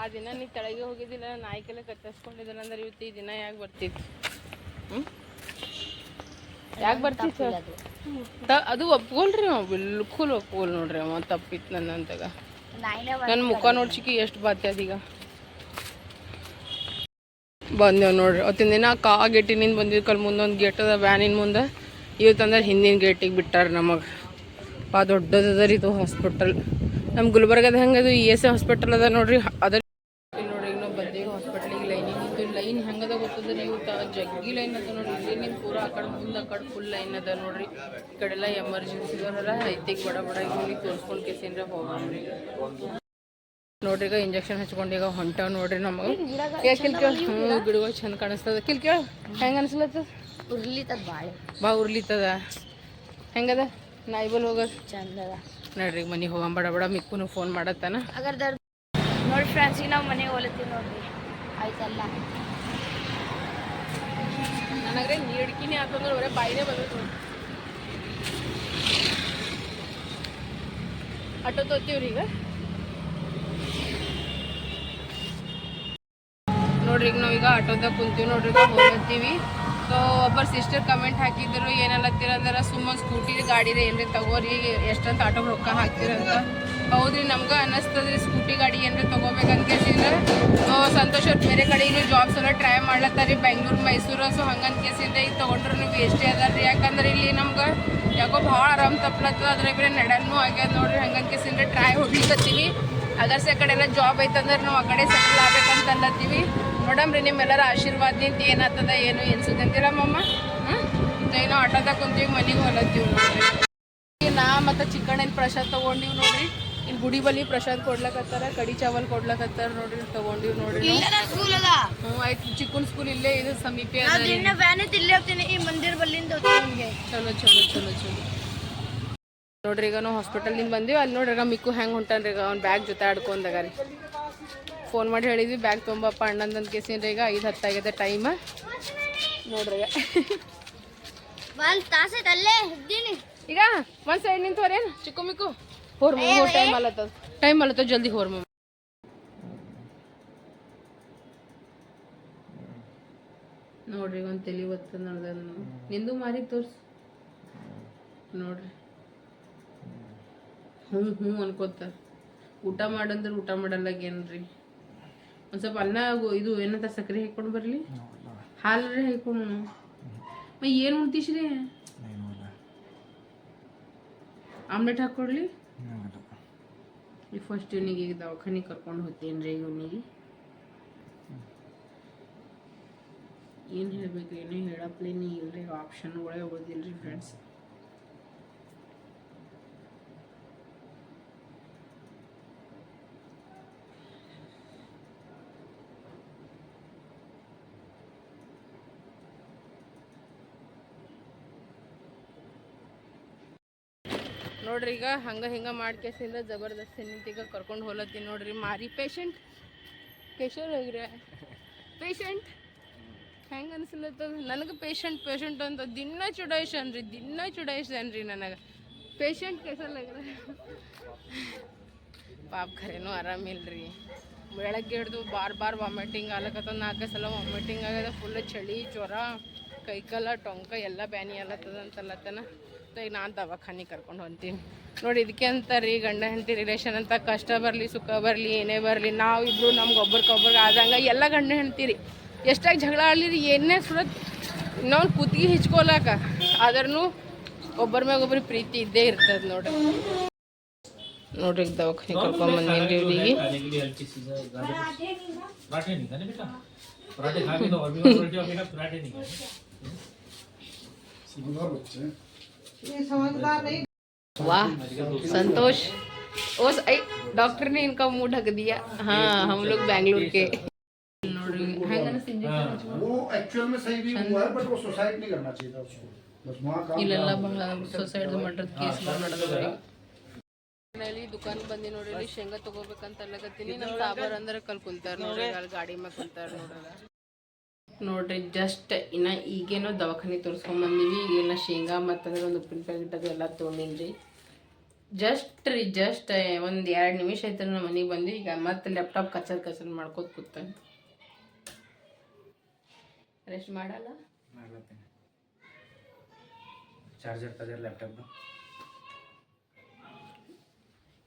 ಆ ದಿನ ನೀ ತೆಳಗೆ ಹೋಗಿದ್ದಿಲ್ಲ ನಾಯಿಕೆಲ್ಲ ಕತ್ತರಿಸ್ಕೊಂಡಿದ್ದಿಲ್ಲ, ಅಂದ್ರೆ ಇವತ್ತು ಈ ದಿನ ಯಾಕೆ ಬರ್ತಿತ್ತು ಯಾಕೆ ಬರ್ತಿತ್ತು ಅದು ಒಪ್ಕೊಳ್ರಿ ಅವ, ಬಿಲ್ಕುಲ್ ಒಪ್ಕೊಲ್ ನೋಡ್ರಿ ಅವ ತಪ್ಪಿತ್ತು ನನ್ನಂತಾಗ ನನ್ನ ಮುಖ ನೋಡ್ಸಿಕಿ ಎಷ್ಟು ಬಾತ್ಯ ಈಗ. ಬಂದೇವ್ ನೋಡ್ರಿ, ಅವತ್ತಿನ ದಿನ ಕಾ ಗೇಟಿನಿಂದ ಬಂದಿದ್ದು ಕಲ್ ಮುಂದೊಂದು ಗೇಟ್ ಅದ ವ್ಯಾನಿನ ಮುಂದೆ. ಇವತ್ತಂದ್ರೆ ಹಿಂದಿನ ಗೇಟಿಗೆ ಬಿಟ್ಟಾರ ನಮಗೆ. ಪಾ ದೊಡ್ಡದದ ರೀ ಇದು ಹಾಸ್ಪಿಟಲ್ ನಮ್ಮ ಗುಲ್ಬರ್ಗದ ಹೆಂಗೆ ಅದು ಇ ಎಸ್ ಹಾಸ್ಪಿಟಲ್ ಅದ ನೋಡ್ರಿ ಅದ ಇಲ್ಲಿ ನೋಡ್ರಿ ಈಗ ನಾವು ಬಂದೇವಿ ಹಾಸ್ಪಿಟ್ಲಿಗೆ ಲೈನ್ ಇತ್ತು ಲೈನ್ ಹೆಂಗದ ಗೊತ್ತದ? ನೀವು ಜಗ್ಗಿ ಲೈನ್ ಅದ ನೋಡ್ರಿ ಇಲ್ಲಿ ನಿಮ್ಮ ಪೂರ ಆ ಕಡೆ ಮುಂದೆ ಆ ಕಡೆ ಫುಲ್ ಲೈನ್ ಅದ ನೋಡ್ರಿ. ಈ ಕಡೆಲ್ಲ ಎಮರ್ಜೆನ್ಸಿ ಇದಾರಲ್ಲ ಐತಿಗೆ ಬಡ ಬಡ ಇಲ್ಲಿ ತೋರಿಸ್ಕೊಂಡು ಕೇಸಿಂದ್ರೆ ಹೋಗ್ರಿ ನೋಡ್ರಿ. ಈಗ ಇಂಜೆಕ್ಷನ್ ಹಚ್ಕೊಂಡು ಈಗ ಹೊಂಟಾವ್ ನೋಡ್ರಿ ನಮಗೆ. ಹ್ಞೂ ಗಿಡಗಳು ಚಂದ ಕಾಣಿಸ್ತದ. ಕಿಲ್ಕೇಳ ಹೆಂಗೆ ಅನ್ಸ್ಲತ್ತದ
ಉರ್ಲಿತದ ಭಾಳ
ಬಾ ಉರ್ಲಿತದ. ಹೆಂಗದ? ನಾಯಿಬಲ್ ಹೋಗೋದು
ಚಂದದ.
ನೋಡ್ರಿ ಮನೆಗೆ ಹೋಗಂ ಬಡ ಬಡ ಮಿಕ್ಕೂ ಫೋನ್ ಮಾಡತ್ತಾನ.
ಅಗರ್ದರ್ ನೋಡಿ ಫ್ರೆಂಡ್ಸ್ ಈಗ ನಾವು ಮನೆಗೆ ಹೋಲತ್ತೀವಿ ನೋಡ್ರಿ. ಆಯ್ತಲ್ಲ?
ನನಗ್ರೆ ನೀಡ್ಕಿನೇ ಹಾಕೊಂಡ್ರೆ ಬರೀ ಬಾಯಿನೇ ಬಂದೈತೆ ನೋಡಿ ಆಟೋ ತೋತೀವ್ರಿ ಈಗ. ನೋಡ್ರಿ ಈಗ ನಾವೀಗ ಆಟೋದಾಗ ಕುಂತೀವಿ ನೋಡ್ರಿ ಹೋಗತ್ತೀವಿ ಹೋಗ್ತೀವಿ ಸೊ ಒಬ್ಬರು ಸಿಸ್ಟರ್ ಕಮೆಂಟ್ ಹಾಕಿದ್ರು ಏನಲ್ಲತ್ತೀರ ಅಂದ್ರೆ, ಸುಮ್ಮನೆ ಸ್ಕೂಟಿ ಗಾಡಿದೆ ಏನ್ರಿ ತಗೋರಿ, ಎಷ್ಟಂತ ಆಟೋ ರೊಕ್ಕ ಹಾಕ್ತೀರಂತ ಹೌದ್ರಿ, ನಮ್ಗೆ ಅನ್ನಿಸ್ತದ್ರಿ ಸ್ಕೂಟಿ ಗಾಡಿ ಏನ್ರಿ ತಗೋಬೇಕಂತ ಕೇಸಿದ್ರೆ ಸೊ ಸಂತೋಷ್ ಅವ್ರು ಬೇರೆ ಕಡೆ ಇನ್ನೂ ಜಾಬ್ಸ್ ಎಲ್ಲ ಟ್ರೈ ಮಾಡ್ಲತ್ತಾರಿ ಬೆಂಗ್ಳೂರು ಮೈಸೂರು ಸೊ ಹಂಗಂತ ಕೇಸಿಂದ ಈಗ ತೊಗೊಂಡ್ರು ನೀವು ಎಷ್ಟೇ ಅದಾರ್ರಿ. ಯಾಕಂದ್ರೆ ಇಲ್ಲಿ ನಮ್ಗೆ ಯಾಕೋ ಭಾಳ ಆರಾಮ್ ತಪ್ಲತ್ತದ ಅದ್ರ ಬೇರೆ ನಡೆನೂ ಆಗ್ಯದ ನೋಡ್ರಿ ಹಂಗಂತ ಕೇಸಿಂದ ಟ್ರೈ ಹೊಡ್ಲಿಕತ್ತೀವಿ ಅಗರ್ಸ್ ಆ ಕಡೆ ಎಲ್ಲ ಜಾಬ್ ಐತಂದ್ರೆ ನಾವು ಆ ಕಡೆ ಸೆಟಲ್ ಆಗ್ಬೇಕಂತ ಅನ್ನತ್ತೀವಿ ನೋಡಮ್ರಿ ನಿಮ್ಮೆಲ್ಲರ ಆಶೀರ್ವಾದದಿಂದ ಏನಾಗ್ತದ ಏನು ಎನ್ಸುತ್ತಂತೀರ ಮಮ್ಮ ಹ್ಞೂ ಏನೋ ಆಟೋದಾಗ ಕುಂತೀವಿ ಮನೆಗೆ ಹೊಲತ್ತೀವಿ ನೋಡ್ರಿ. ನಾ ಮತ್ತು ಚಿಕ್ಕಣ್ಣನ ಪ್ರಸಾದ್ ತಗೊಂಡಿವಿ ನೋಡ್ರಿ. ಇಲ್ಲಿ ಗುಡಿ ಬಲಿ ಪ್ರಸಾದ್ ಕೊಡ್ಲಕತ್ತಾರ ಕಡಿ ಚಾವಲ್ ಕೊಡ್ಲಕತ್ತಾರ ನೋಡ್ರಿ ತಗೊಂಡಿವಿ ನೋಡ್ರಿ ಹ್ಞೂ ಆಯ್ತು ಚಿಕ್ಕನ್ ಸ್ಕೂಲ್ ಇಲ್ಲೇ ಇದು ಸಮೀಪ.
ಇಲ್ಲೇ ಹೋಗ್ತೀನಿ ಈ ಮಂದಿರ ಬಲ್ಲಿಂದ
ಚಲೋ ಚಲೋ ಚಲೋ ಚಲೋ. ನೋಡ್ರಿ ಈಗ ನಾವು ಹಾಸ್ಪಿಟಲ್ನಿಂದ ಬಂದೀವಿ. ಅಲ್ಲಿ ನೋಡ್ರಿ ಮಿಕ್ಕು ಹೆಂಗೆ ಹೊಂಟಾನ್ರಿ ಈಗ ಅವ್ನ ಬ್ಯಾಗ್ ಜೊತೆ ಆಡ್ಕೊಂಡಾಗ ರೀ. ಫೋನ್ ಮಾಡಿ ಹೇಳಿದ್ವಿ ಬ್ಯಾಗ್ ತೊಂಬಪ್ಪ ಅಣ್ಣಂದಂತ ಕೇಸಿನ್ರಿ ಈಗ ಐದು ಹತ್ತಾಗಿದೆ ಟೈಮ್ ನೋಡ್ರಿ ಈಗ.
ಒಂದ್
ಸೈಡ್ ನಿಂತವ್ರೇನು ಚಿಕ್ಕು ಮಿಕ್ಕು. ಹೋರ್ ಟೈಮ್ ಅಲ್ಲತ್ತದ ಟೈಮ್ ಅಲ್ಲತ್ತದ ಜಲ್ದಿ ಹೋರ್ ಮಮ್ಮ. ನೋಡ್ರಿ ಒಂದು ತಲೆ ಒತ್ತದ ನಡ್ದ ನಿಂದು ಮಾರಿ ತೋರ್ಸ್. ನೋಡ್ರಿ. ಹ್ಞೂ ಹ್ಞೂ ಅನ್ಕೋತ ಊಟ ಮಾಡಂದ್ರೆ ಊಟ ಮಾಡಲ್ಲ ಏನ್ರಿ ಒಂದು ಸ್ವಲ್ಪ ಅನ್ನ ಇದು ಏನಂತ ಸಕ್ಕರೆ ಹಾಕೊಂಡು ಬರಲಿ? ಹಾಲು ರೀ ಹಾಕೊಂಡು ಏನು ಏನು ಉಣ್ತೀಶ್ರಿ ಆಮ್ಲೆಟ್ ಹಾಕ್ಕೊಡ್ಲಿ? ಈ ಫಸ್ಟ್ ಇವನಿಗೆ ಈಗ ದವಾಖಾನೆ ಕರ್ಕೊಂಡು ಹೋಗ್ತೀನಿ ರೀ ಇವನಿಗೆ. ಏನು ಹೇಳ್ಬೇಕು ಏನೂ ಹೇಳಪ್ಲೇನಿ ಇಲ್ರಿ ಆಪ್ಷನ್ಗಳೇ ಓದಿಲ್ಲ ರೀ ಫ್ರೆಂಡ್ಸ್ ನೋಡ್ರಿ, ಈಗ ಹಂಗೆ ಹಿಂಗೆ ಮಾಡ್ಕೇಸಿಂದ ಜಬರ್ದಸ್ತಿ ನಿಂತೀಗ ಕರ್ಕೊಂಡು ಹೋಲತ್ತೀನಿ ನೋಡ್ರಿ. ಮಾರಿ ಪೇಷಂಟ್ ಕೇಶವ್ ಹೋಗ್ರಿ. ಪೇಷಂಟ್ ಹೆಂಗೆ ಅನಿಸ್ಲತ್ತದ? ನನಗೆ ಪೇಷಂಟ್ ಪೇಷಂಟ್ ಅಂತ ದಿನ ಚುಡಾಯಿಸನ್ ರೀ, ದಿನ ಚುಡಾಯಿಸನ್ ರೀ ನನಗೆ. ಪೇಷಂಟ್ ಕೇಸಲ್ಲ ಪಾಪ ಖರೇನು ಆರಾಮಿಲ್ರಿ ಬೆಳಗ್ಗೆ ಹಿಡ್ದು ಬಾರ್ ಬಾರ್ ವಾಮಿಟಿಂಗ್ ಆಗ್ಲಕತ್ತದ, ನಾಲ್ಕು ಸಲ ವಾಮಿಟಿಂಗ್ ಆಗ್ಯದ ಫುಲ್ ಚಳಿ, ಜ್ವರ ಕೈಕಲ್ಲ ಟೊಂಕ, ಎಲ್ಲ ಬ್ಯಾನಿ ಅಲ್ಲತ್ತದ ಅಂತಲ್ಲತ್ತನ ಈಗ ನಾನು ದವಾಖಾನೆ ಕರ್ಕೊಂಡು ಹೊಂತೀನಿ ನೋಡಿ ಇದಕ್ಕೆ ಅಂತಾರೆ ರೀ ಗಂಡ ಹೆಂಡತಿ ರಿಲೇಷನ್ ಅಂತ ಕಷ್ಟ ಬರಲಿ ಸುಖ ಬರಲಿ ಏನೇ ಬರಲಿ ನಾವು ಇಬ್ರು ನಮ್ಗೆ ಒಬ್ರಿಗೊಬ್ರಿಗೆ ಆದಂಗೆ ಎಲ್ಲ ಗಂಡ ಹೆಣ್ತೀರಿ ಎಷ್ಟಾಗಿ ಜಗಳ ಆಡ್ಲಿರಿ ಏನೇ ಸುರತ್ ಇನ್ನೊಂದು ಕುತ್ತಿಗೆ ಹಿಚ್ಕೊಲಾಕ. ಆದ್ರೂ ಒಬ್ಬರ ಮ್ಯಾಗ ಒಬ್ರಿಗೆ ಪ್ರೀತಿ ಇದ್ದೇ ಇರ್ತದೆ ನೋಡ್ರಿ ನೋಡ್ರಿ ದವಾಖಾನೆ ಕರ್ಕೊಂಡ್ ಬಂದೀನಿ ಇವ್ರಿಗೆ
खाने के लिए हल्की सी गाजर पराठे नहीं खाने बेटा पराठे खा के तो और भी पराठे हो बेटा पराठे नहीं खाने
वाह संतोष उस ऐ डॉक्टर ने इनका मुंह ढक दिया हाँ हम लोग बैंगलोर के ನೋಡ್ರಿ ಹೆಂಗ
वो एक्चुअल में सही भी हुआ है बट वो सुसाइड नहीं करना चाहिए था उसको बस वहाँ काम
ಇಲ್ಲೆಲ್ಲ ಬಹಳ ಸೊಸೈಡ್ ಮಟ್ಟದ ಕೇಸ್ ನಡೆದ್ರಿ ಇಲ್ಲಿ ದುಕಾನ್ ಬಂದಿ ನೋಡ್ರಿ ಇಲ್ಲಿ ಶೇಂಗಾ ತಗೋಬೇಕಂತ ಅಲ್ಲಕತ್ತೀನಿ ನಮ್ಮ ಸಾಬಾರ್ ಅಂದ್ರೆ ಕಲ್ ಕುಂತಾರ ನೋಡ್ರಿ ಅಲ್ಲಿ ಗಾಡಿ ಮ್ಯಾಗ ಕುಂತಾರ ನೋಡ್ರಿ ನೋಡ್ರಿ ಜಸ್ಟ್ ಇನ್ನ ಈಗೇನೋ ದವಾಖಾನೆ ತೋರಿಸ್ಕೊಂಬಂದೀವಿ ಈಗೇನ ಶೇಂಗಾ ಮತ್ತಂದ್ರೆ ಒಂದು ಉಪ್ಪಿನಕಾಯಿ ಗಿಟ್ಟದು ಎಲ್ಲ ತೊಗೊಂಡಿನ್ರಿ. ಜಸ್ಟ್ ರೀ ಜಸ್ಟ್ ಒಂದು ಎರಡು ನಿಮಿಷ ಆಯ್ತು ನಮ್ಮ ಮನೆಗೆ ಬಂದು. ಈಗ ಮತ್ತೆ ಲ್ಯಾಪ್ಟಾಪ್ ಕಚರ್ ಕಚರ್ ಮಾಡ್ಕೋತ ಕೂತ ರೆಸ್ಟ್ ಮಾಡಲ್ಲ?
ಚಾರ್ಜರ್ ಪಾರ್ಜರ್ ಲ್ಯಾಪ್ಟಾಪ್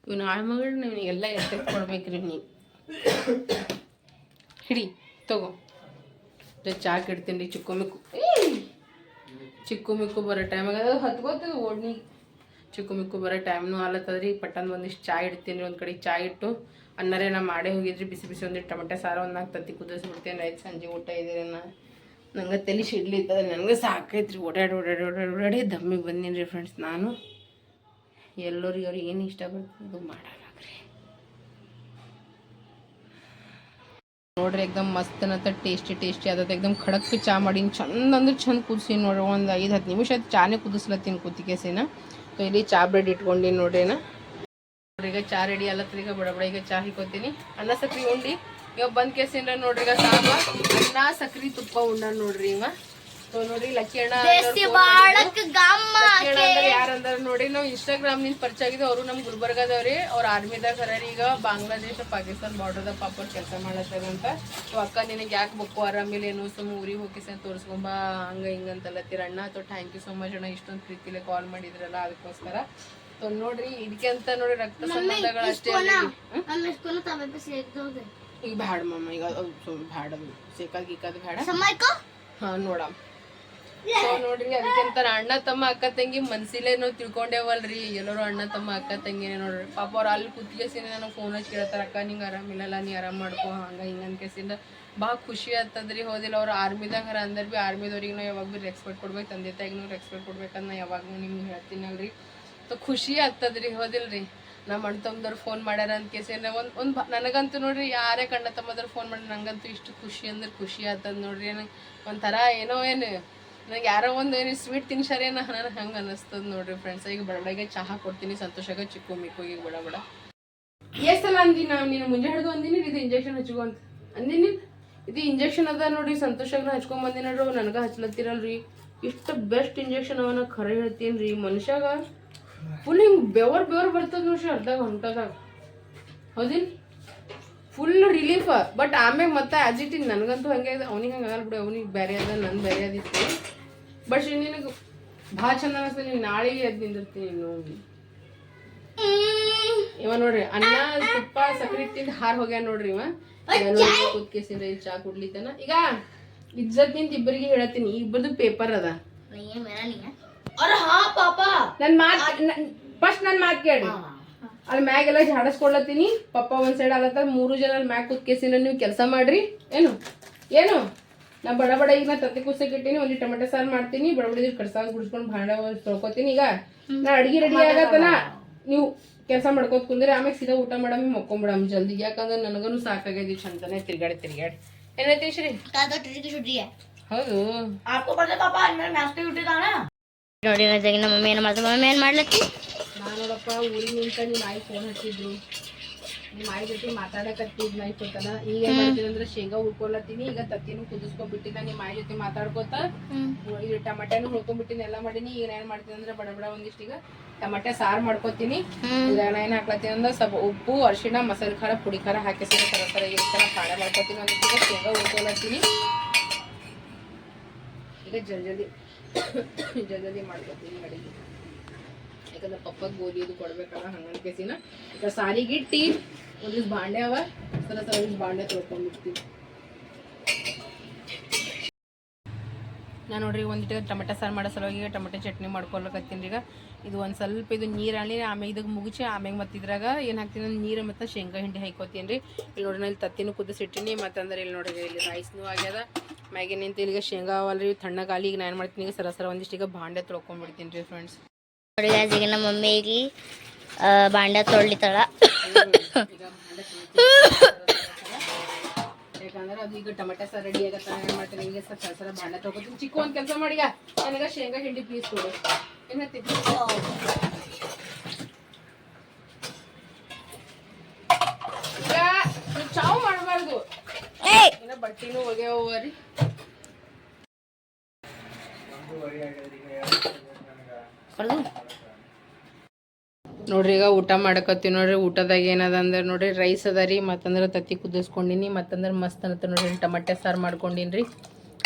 ಇವ್ನ ಆಳ್ಮಗಳು ನಿನಗೆಲ್ಲ ಎತ್ತ ಕೊಡ್ಬೇಕ್ರಿ ನೀವು. ಹಿಡಿ ತಗೋ. ಚಾಕ್ ಇಡ್ತೀನಿ ರೀ ಚಿಕ್ಕು ಮಿಕ್ಕು! ಚಿಕ್ಕು ಮಿಕ್ಕು ಬರೋ ಟೈಮಾಗ ಅದು ಹತ್ಕೋತದ ಓಡ್ನಿ. ಚಿಕ್ಕು ಮಿಕ್ಕು ಬರೋ ಟೈಮ್ನು ಆಲತ್ತದ್ರಿ, ಪಟ್ಟಂದು ಒಂದಿಷ್ಟು ಚಾ ಇಡ್ತೀನಿ, ಒಂದು ಕಡೆ ಚಾ ಇಟ್ಟು ಅನ್ನರೇ ನಾ ಮಾಡೇ ಹೋಗಿದ್ರಿ, ಬಿಸಿ ಬಿಸಿ ಒಂದಿಟ್ಟು ಟೊಮೆಟೊ ಸಾರು ಒಂದು ನಾಲ್ಕು ತತ್ತಿ ಕುದಿಸ್ಬಿಡ್ತೀನಿ ಆಯ್ತು ಸಂಜೆ ಊಟ ಇದ್ದೀರಿ ನಾ ನಂಗೆ ತಲೆ ಶಿಡ್ಲಿ ಇದ್ದದ ನನಗೆ ಸಾಕೈತ್ರಿ, ಓಡಾಡಿ ಓಡಾಡಿ ಓಡಾಡಿ ಓಡಾಡಿ, ದಮ್ಮಿಗೆ ಬಂದೀನಿ ರೀ ಫ್ರೆಂಡ್ಸ್ ನಾನು. ಎಲ್ಲರಿಗೆ ಅವ್ರಿಗೆ ಏನು ಇಷ್ಟ ಅದು ನೋಡ್ರಿ, ಎಕ್ದಮ್ ಮಸ್ತ್ ಅಂತ ಟೇಸ್ಟಿ ಟೇಸ್ಟಿ ಆದದ ಎಕ್ದಮ್ ಖಡಕ್ ಚಾ ಮಾಡಿ ಚಂದ ಅಂದ್ರೆ ಚಂದ ಕುದಿಸಿ ನೋಡ್ರಿ. ಒಂದು ಐದು, ಹತ್ತು ನಿಮಿಷ ಆಯ್ತು ಚಾನೇ ಕುದಿಸ್ಲತ್ತೀನಿ ಕುತ್ತಿಗೆಸಿನ ಸೊ ಇಲ್ಲಿ ಚಾ ಬ್ರೆಡ್ ಇಟ್ಕೊಂಡಿನಿ ನೋಡ್ರಿ ನಾ ನೋಡ್ರಿ, ಈಗ ಚಾ ರೆಡಿ ಅಲ್ಲತ್ರಿ ಈಗ ಬಡ ಬಡ ಈಗ ಚಾ ಹಿಕ್ಕೋತೀನಿ. ಅನ್ನ ಸಕ್ರಿ ಉಂಡಿ. ಇವಾಗ ಬಂದ್ ಕೇಸಿನ ನೋಡ್ರಿ, ಈಗ ಸಾಂಬ ಅನ್ನ ಸಕ್ರಿ ತುಪ್ಪ ಉಂಡ ನೋಡ್ರಿ ಇವ. ಸೊ ನೋಡ್ರಿ ಲಕ್ಕಿ ಅಣ್ಣ ಯಾರಂದ್ರ ನೋಡಿ ನಾವು ಇನ್ಸ್ಟಾಗ್ರಾಮ್ನಿಂದ ಪರಿಚಯ ಆಗಿದೆ ಅವರು ನಮ್ ಗುಲ್ಬರ್ಗದವ್ರಿ. ಅವ್ರ ಆರ್ಮಿದಾಗ ಹರಾರಿ ಈಗ ಬಾಂಗ್ಲಾದೇಶ ಪಾಕಿಸ್ತಾನ ಬಾರ್ಡರ್ದಾಗ ಪಾಪ ಕೆಲಸ ಮಾಡತ್ತಾರಂತ ಸೊ ಅಕ್ಕ ನಿನಗೆ ಯಾಕೆ ಬಕ್ಕು ಆರಾಮಿಲ್ಲ ಏನು? ಸುಮ್ಮ ಊರಿಗೆ ಹೋಗಿ ತೋರಿಸ್ಕೊಂಬ ಹಂಗ ಹಿಂಗ ಅಂತಲ್ಲತ್ತೀರ ಅಣ್ಣ. So thank you so much ಅಣ್ಣ. ಇಷ್ಟೊಂದು ಪ್ರೀತಿಲೆ ಕಾಲ್ ಮಾಡಿದ್ರಲ್ಲ ಅದಕ್ಕೋಸ್ಕರ. ಸೊ ನೋಡ್ರಿ ಇದಕ್ಕೆ ಅಂತ ನೋಡಿ ರಕ್ತ ಸಂಬಂಧಗಳು ಅಷ್ಟೇ ಈಗ ಬ್ಯಾಡ ಮಮ್ಮ ಈಗ ಬ್ಯಾಡ ಸೇಕಾಗಿ ಗೀಕಾದ ಬ್ಯಾಡ. ಹಾ ನೋಡ ಸೊ ನೋಡ್ರಿ, ಅದಕ್ಕಿಂತ ಅಣ್ಣ ತಮ್ಮ ಅಕ್ಕ ತಂಗಿ ಮನ್ಸಿಲೇ ನಾವು ತಿಳ್ಕೊಂಡೇವಲ್ರಿ. ಎಲ್ಲರೂ ಅಣ್ಣ ತಮ್ಮ ಅಕ್ಕ ತಂಗಿನೇ ನೋಡ್ರಿ. ಪಾಪ ಅವ್ರು ಅಲ್ಲಿ ಕುತ್ಕೇಸಿನ ನನಗೆ ಫೋನ್ ಹಚ್ಚಿ ಕೇಳ್ತಾರ ಅಕ್ಕ ನಿಂಗೆ ಆರಾಮಿಲ್ಲಲ್ಲ ನೀ ಆರಾಮ್ ಮಾಡ್ಕೋ, ಹಂಗ ಹಿಂಗ ಅನ್ಕೇಸಿಂದ ಭಾಳ ಖುಷಿ ಆಗ್ತದ್ರಿ. ಹೋದಿಲ್ಲ ಅವ್ರು ಆರ್ಮಿದಾಗ ಹರ ಅಂದ್ರೆ ಭೀ ಆರ್ಮಿದವ್ರಿಗೆ ನಾವು ಯಾವಾಗ ಭೀ ರೆಸ್ಪೆಕ್ಟ್ ಕೊಡ್ಬೇಕು, ತಂದೆ ತಾಯಿಗೂ ರೆಸ್ಪೆಕ್ಟ್ ಕೊಡ್ಬೇಕಂತ ನಾ ಯಾವಾಗೂ ನಿಮ್ಗೆ ಹೇಳ್ತೀನಲ್ರಿ. ಸೊ ಖುಷಿ ಆಗ್ತದ್ರಿ, ಹೋದಿಲ್ರಿ. ನಮ್ಮ ಅಣ್ಣ ತಮ್ಮದವ್ರು ಫೋನ್ ಮಾಡ್ಯಾರ ಅಂತ ಕೇಸಿ ಒಂದು ಒಂದು ನನಗಂತೂ ನೋಡ್ರಿ ಯಾರೇ ಕಣ್ಣ ತಮ್ಮದವ್ರು ಫೋನ್ ಮಾಡಿ ನಂಗಂತೂ ಇಷ್ಟು ಖುಷಿ ಅಂದ್ರೆ ಖುಷಿ ಆಗ್ತದ ನೋಡ್ರಿ. ನಂಗೆ ಒಂಥರ ಏನೋ ಏನು ನಂಗೆ ಯಾರೋ ಒಂದು ಸ್ವೀಟ್ ತಿನ್ಸಾರೇನ ನನಗೆ ಹಂಗೆ ಅನ್ನಿಸ್ತದ ನೋಡ್ರಿ ಫ್ರೆಂಡ್ಸ್ ಈಗ ಬಡಬಡಿಗೆ ಚಹಾ ಕೊಡ್ತೀನಿ, ಸಂತೋಷಾಗ ಚಿಕ್ಕು ಮಿಕ್ಕು, ಈಗ ಬಡ ಬಡ. ಎಷ್ಟು ಸಲ ಅಂದಿ, ನಾವು ನೀನು ಮುಂಜಾನೆ ಹಿಡಿದು ಅಂದಿನಿ, ಇದು ಇಂಜೆಕ್ಷನ್ ಹಚ್ಕೊ ಅಂತ. ಅಂದಿನಿ? ಇದು ಇಂಜೆಕ್ಷನ್ ಅದ ನೋಡಿ ಸಂತೋಷಾಗ ಹಚ್ಕೊಂಡ್ ಬಂದಿ ನೋಡ್ರಿ ನನಗೆ ಹಚ್ಲತ್ತಿರಲ್ರಿ. ಇಷ್ಟು ಬೆಸ್ಟ್ ಇಂಜೆಕ್ಷನ್ ಅವನ ಖರೆ ಹೇಳ್ತೀನಿ ರೀ ಮನುಷ್ಯಾಗ ಫುಲ್ ಹಿಂಗೆ ಬೆವರ್ ಬೆವರ್ ಬರ್ತದ ನೋಡಿ ಅರ್ಧ ಹೊಂಟದಾಗ ಹೌದಿನ್ ಫುಲ್ ರಿಲೀಫ್ ಬಟ್ ಆಮೇಲೆ ಮತ್ತೆ ಅಜಿಟಿನ್ ನನಗಂತೂ ಹಂಗೆ ಅವನಿಗೆ ಹಂಗೆ ಆಗಲ್ಲ ಅವ್ನಿಗೆ ಬೇರೆ ಅದ ನನ್ನ ಬೇರೆ ಅದಿತ್ತು. ಬಟ್ ನಿನಗೆ ಭಾಳ ಚಂದ ಅನಿಸ್ತದೆ ನೀನು. ನಾಳೆಗೆ ಎದ್ದು ನಿಂದಿರ್ತೀನಿ ನೋಡಿ ಇವ ನೋಡ್ರಿ ಅನ್ನ ತುಪ್ಪ ಸಕ್ಕರೆ ತಿಂದು ಹಾರ್ ಹೋಗ್ಯಾನ ನೋಡ್ರಿ ಇವ. ಕುದ್ಕೇಸಿಂದ ಇಲ್ಲಿ ಚಾ ಕುಡ್ಲಿತನ. ಈಗ ಇಜ್ಜತ್ ನಿಂತ ಇಬ್ಬರಿಗೆ ಹೇಳತ್ತೀನಿ. ಇಬ್ಬರದು ಪೇಪರ್ ಅದ. ನನ್ ಮಾತ್ ಫಸ್ಟ್ ನನ್ ಮಾತ್ ಕೇಳಿ. ಅಲ್ಲಿ ಮ್ಯಾಗೆಲ್ಲ ಜಾಡಸ್ಕೊಡ್ಲತ್ತೀನಿ ಪಪ್ಪ ಒಂದ್ ಸೈಡ್ ಆಗತ್ತ ಮೂರು ಜನ ಮ್ಯಾಗ ಕುತ್ಕೇಸಿನ ನೀವು ಕೆಲಸ ಮಾಡ್ರಿ. ಏನು? ಏನು? ನಾ ಬಡ ಬಡ ಈಗ ನಾ ತತ್ತಿ ಕುಸಕ್ಕೆ ಇಟ್ಟಿನಿ ಒಂದು ಟೊಮೆಟೊ ಸಾರು ಮಾಡ್ತೀನಿ ಬಡ ಬಡ ಕಡ್ಸಾಂಗ್ ಗುಡ್ಸ್ಕೊಂಡು ಭಾಂಡ ತೊಳ್ಕೊತೀನಿ ಈಗ. ನಾ ಅಡಿಗೆ ರೆಡಿ ಆಗತ್ತನ ನೀವು ಕೆಲಸ ಮಾಡ್ಕೋತ ಕುಂದ್ರೆ ಆಮೇಲೆ ಸೀದಾ ಊಟ ಮಾಡಮ್ಮಿ ಮಕ್ಕೊಂಬಿಡಮ್ ಜಲ್ದಿ. ಯಾಕಂದ್ರೆ ನನಗನು ಸಾಕಾಗೈತಿ ಚಂದನೆ ತಿರ್ಗಾಡಿ ತಿರ್ಗಾಡಿ ಏನೈತಿ ಶ್ರೀ? ಹೌದು.
ನೋಡಿ ನಮ್ಮ ಮಮ್ಮಿ ಏನು ಮಾಡ್ತಾರೆ ಮಮ್ಮಿ ಏನು ಮಾಡ್ಲತ್ತಿ?
ನಾನೋಡಪ್ಪ ಊರಿಗೆ ನಿಂತ ನಿಮ್ಮ ಆಯ್ತು ಫೋನ್ ಹಚ್ಚಿದ್ರು. ನಿಮ್ಮ ಆಯ್ ಜೊತೆ ಮಾತಾಡಕತ್ತಿದ್ ನೈ ಕೊಟ್ಟನ ಈಗ ಏನ್ ಮಾಡ್ತೀನಿ ಅಂದ್ರೆ ಶೇಂಗಾ ಉಳ್ಕೊಳತ್ತೀನಿ ಈಗ ತತ್ತಿನೂ ಕುದಿಸ್ಕೊಂಡ್ಬಿಟ್ಟಿನ ನಿಮ್ಮ ಆಯ್ ಜೊತೆ ಮಾತಾಡ್ಕೋತ. ಈಗ ಟಮಾಟೆನು ಹುಡ್ಕೊಂಡ್ಬಿಟ್ಟಿನಿ ಎಲ್ಲ ಮಾಡೀನಿ. ಈಗ ಏನ್ ಮಾಡ್ತೀನಿ ಅಂದ್ರೆ ಬಡ ಬಡ ಒಂದಿಷ್ಟು ಈಗ ಟಮಾಟೆ ಸಾರು ಮಾಡ್ಕೋತೀನಿ. ಈಗ ನಾ ಏನ್ ಹಾಕ್ಲತ್ತೀನಿ ಅಂದ್ರೆ ಸ್ವಲ್ಪ ಉಪ್ಪು ಅರಿಶಿಣ ಮಸಾಲೆ ಖಾರ ಪುಡಿ ಖಾರ ಹಾಕಿ ಸರ ಸರ ಈ ಮಾಡ್ಕೋತೀನಿ. ಪಾಳೆ ಮಾಡ್ಕೊತೀನಿ ಒಂದಿಷ್ಟು ಶೇಂಗಾ ಹುಡ್ಕೊಳತ್ತೀನಿ ಈಗ ಜಲ್ ಜಲ್ದಿ ಜಲ್ ಜಲ್ದಿ ಮಾಡ್ಕೊತೀನಿ ಅಡಿಗೆ ಯಾಕಂದ್ರೆ ಪಪ್ಪ ಗೋಧಿ ಇದು ಕೊಡ್ಬೇಕಲ್ಲ ಹಂಗನ್ ಕೇಸಿನ. ಈಗ ಸಾರಿಗೆ ಇಟ್ಟಿ, ಒಂದು ಬಾಂಡೆ ಅವ ಸರ ಒಂದ್ ಬಾಂಡೆ ತೊಳ್ಕೊಂಡ್ಬಿಡ್ತೀವಿ ನಾನು ನೋಡ್ರಿ ಒಂದಿಟ್ಟು ಟೊಮೆಟೊ ಸಾರು ಮಾಡೋ ಸಲುವಾಗಿ ಟೊಮೆಟೊ ಚಟ್ನಿ ಮಾಡ್ಕೊಳಕತ್ತೀನಿ ಈಗ. ಇದು ಒಂದು ಸ್ವಲ್ಪ ಇದು ನೀರು ಆಮೇಲೆ ಇದಕ್ಕೆ ಮುಗಿಸಿ ಆಮೇಲೆ ಮತ್ತೆ ಇದ್ರಾಗ ಏನು ಹಾಕ್ತೀನಿ ಅಂದ್ರೆ ನೀರು ಮತ್ತು ಶೇಂಗಾ ಹಿಂಡಿ ಹಾಕೋತೀನಿ ರೀ. ಇಲ್ಲಿ ನೋಡ್ರಿ, ನಾನು ಇಲ್ಲಿ ತತ್ತಿನೂ ಕುದಿಸಿಟ್ಟಿನಿ ಮತ್ತಂದ್ರೆ ಇಲ್ಲಿ ನೋಡ್ರಿ, ಇಲ್ಲಿ ರೈಸ್ನೂ ಆಗ್ಯದ. ಮ್ಯಾಗಿನ ನಿಂತು ಇಲ್ಲಿಗೆ ಶೇಂಗಾ ಅವಲ್ರಿ ತಣ್ಣಗಾಲಿ ಈಗ ನಾನು ಮಾಡ್ತೀನಿ, ಈಗ ಸರ ಒಂದಿಷ್ಟು ಈಗ ಬಾಂಡೆ ತೊಳ್ಕೊಂಡ್ಬಿಡ್ತೀನಿ ರೀ ಫ್ರೆಂಡ್ಸ್
ನೋಡಿ guys, ಈಗ ನಮ್ಮ ಮಮ್ಮಿ ಆ, ಬಾಂಡೆ ತೊಳಿತಾಳ
ಯಾಕಂದ್ರೆ ಅದು ಈಗ ಟೊಮೆಟೊ ಸಾರು ರೆಡಿ ಆಗತ್ತ ಏನು ಮಾಡ್ತೀನಿ. ಈಗ ಸರ್ ಸರ ಬಾಂಡ ತೊಗೊತೀನಿ ಚಿಕ್ಕ ಒಂದು ಕೆಲಸ ಮಾಡಿ ನನಗೆ ಶೇಂಗಾ ಹಿಂಡಿ ಪೀಸ್ ಕೊಡು. ಏನು ಚಾವ್ ಈಗ ಚಾವು ಮಾಡಬಾರ್ದು. ಇನ್ನ ಬಟ್ಟಿನೂ ಒಗೆಯವ ರೀ. ನೋಡ್ರಿ ಈಗ ಊಟ ಮಾಡಕತ್ತೀವಿ ನೋಡ್ರಿ ಊಟದಾಗ ಏನದ ಅಂದ್ರೆ ನೋಡ್ರಿ ರೈಸ್ ಅದ ರೀ ಮತ್ತಂದ್ರೆ ತತ್ತಿ ಕುದಿಸ್ಕೊಂಡಿನಿ ಮತ್ತಂದ್ರೆ ಮಸ್ತ್ ಅನ್ನತ್ತ ನೋಡ್ರಿ ಟಮಟೆ ಸಾರು ಮಾಡ್ಕೊಂಡಿನಿ ರೀ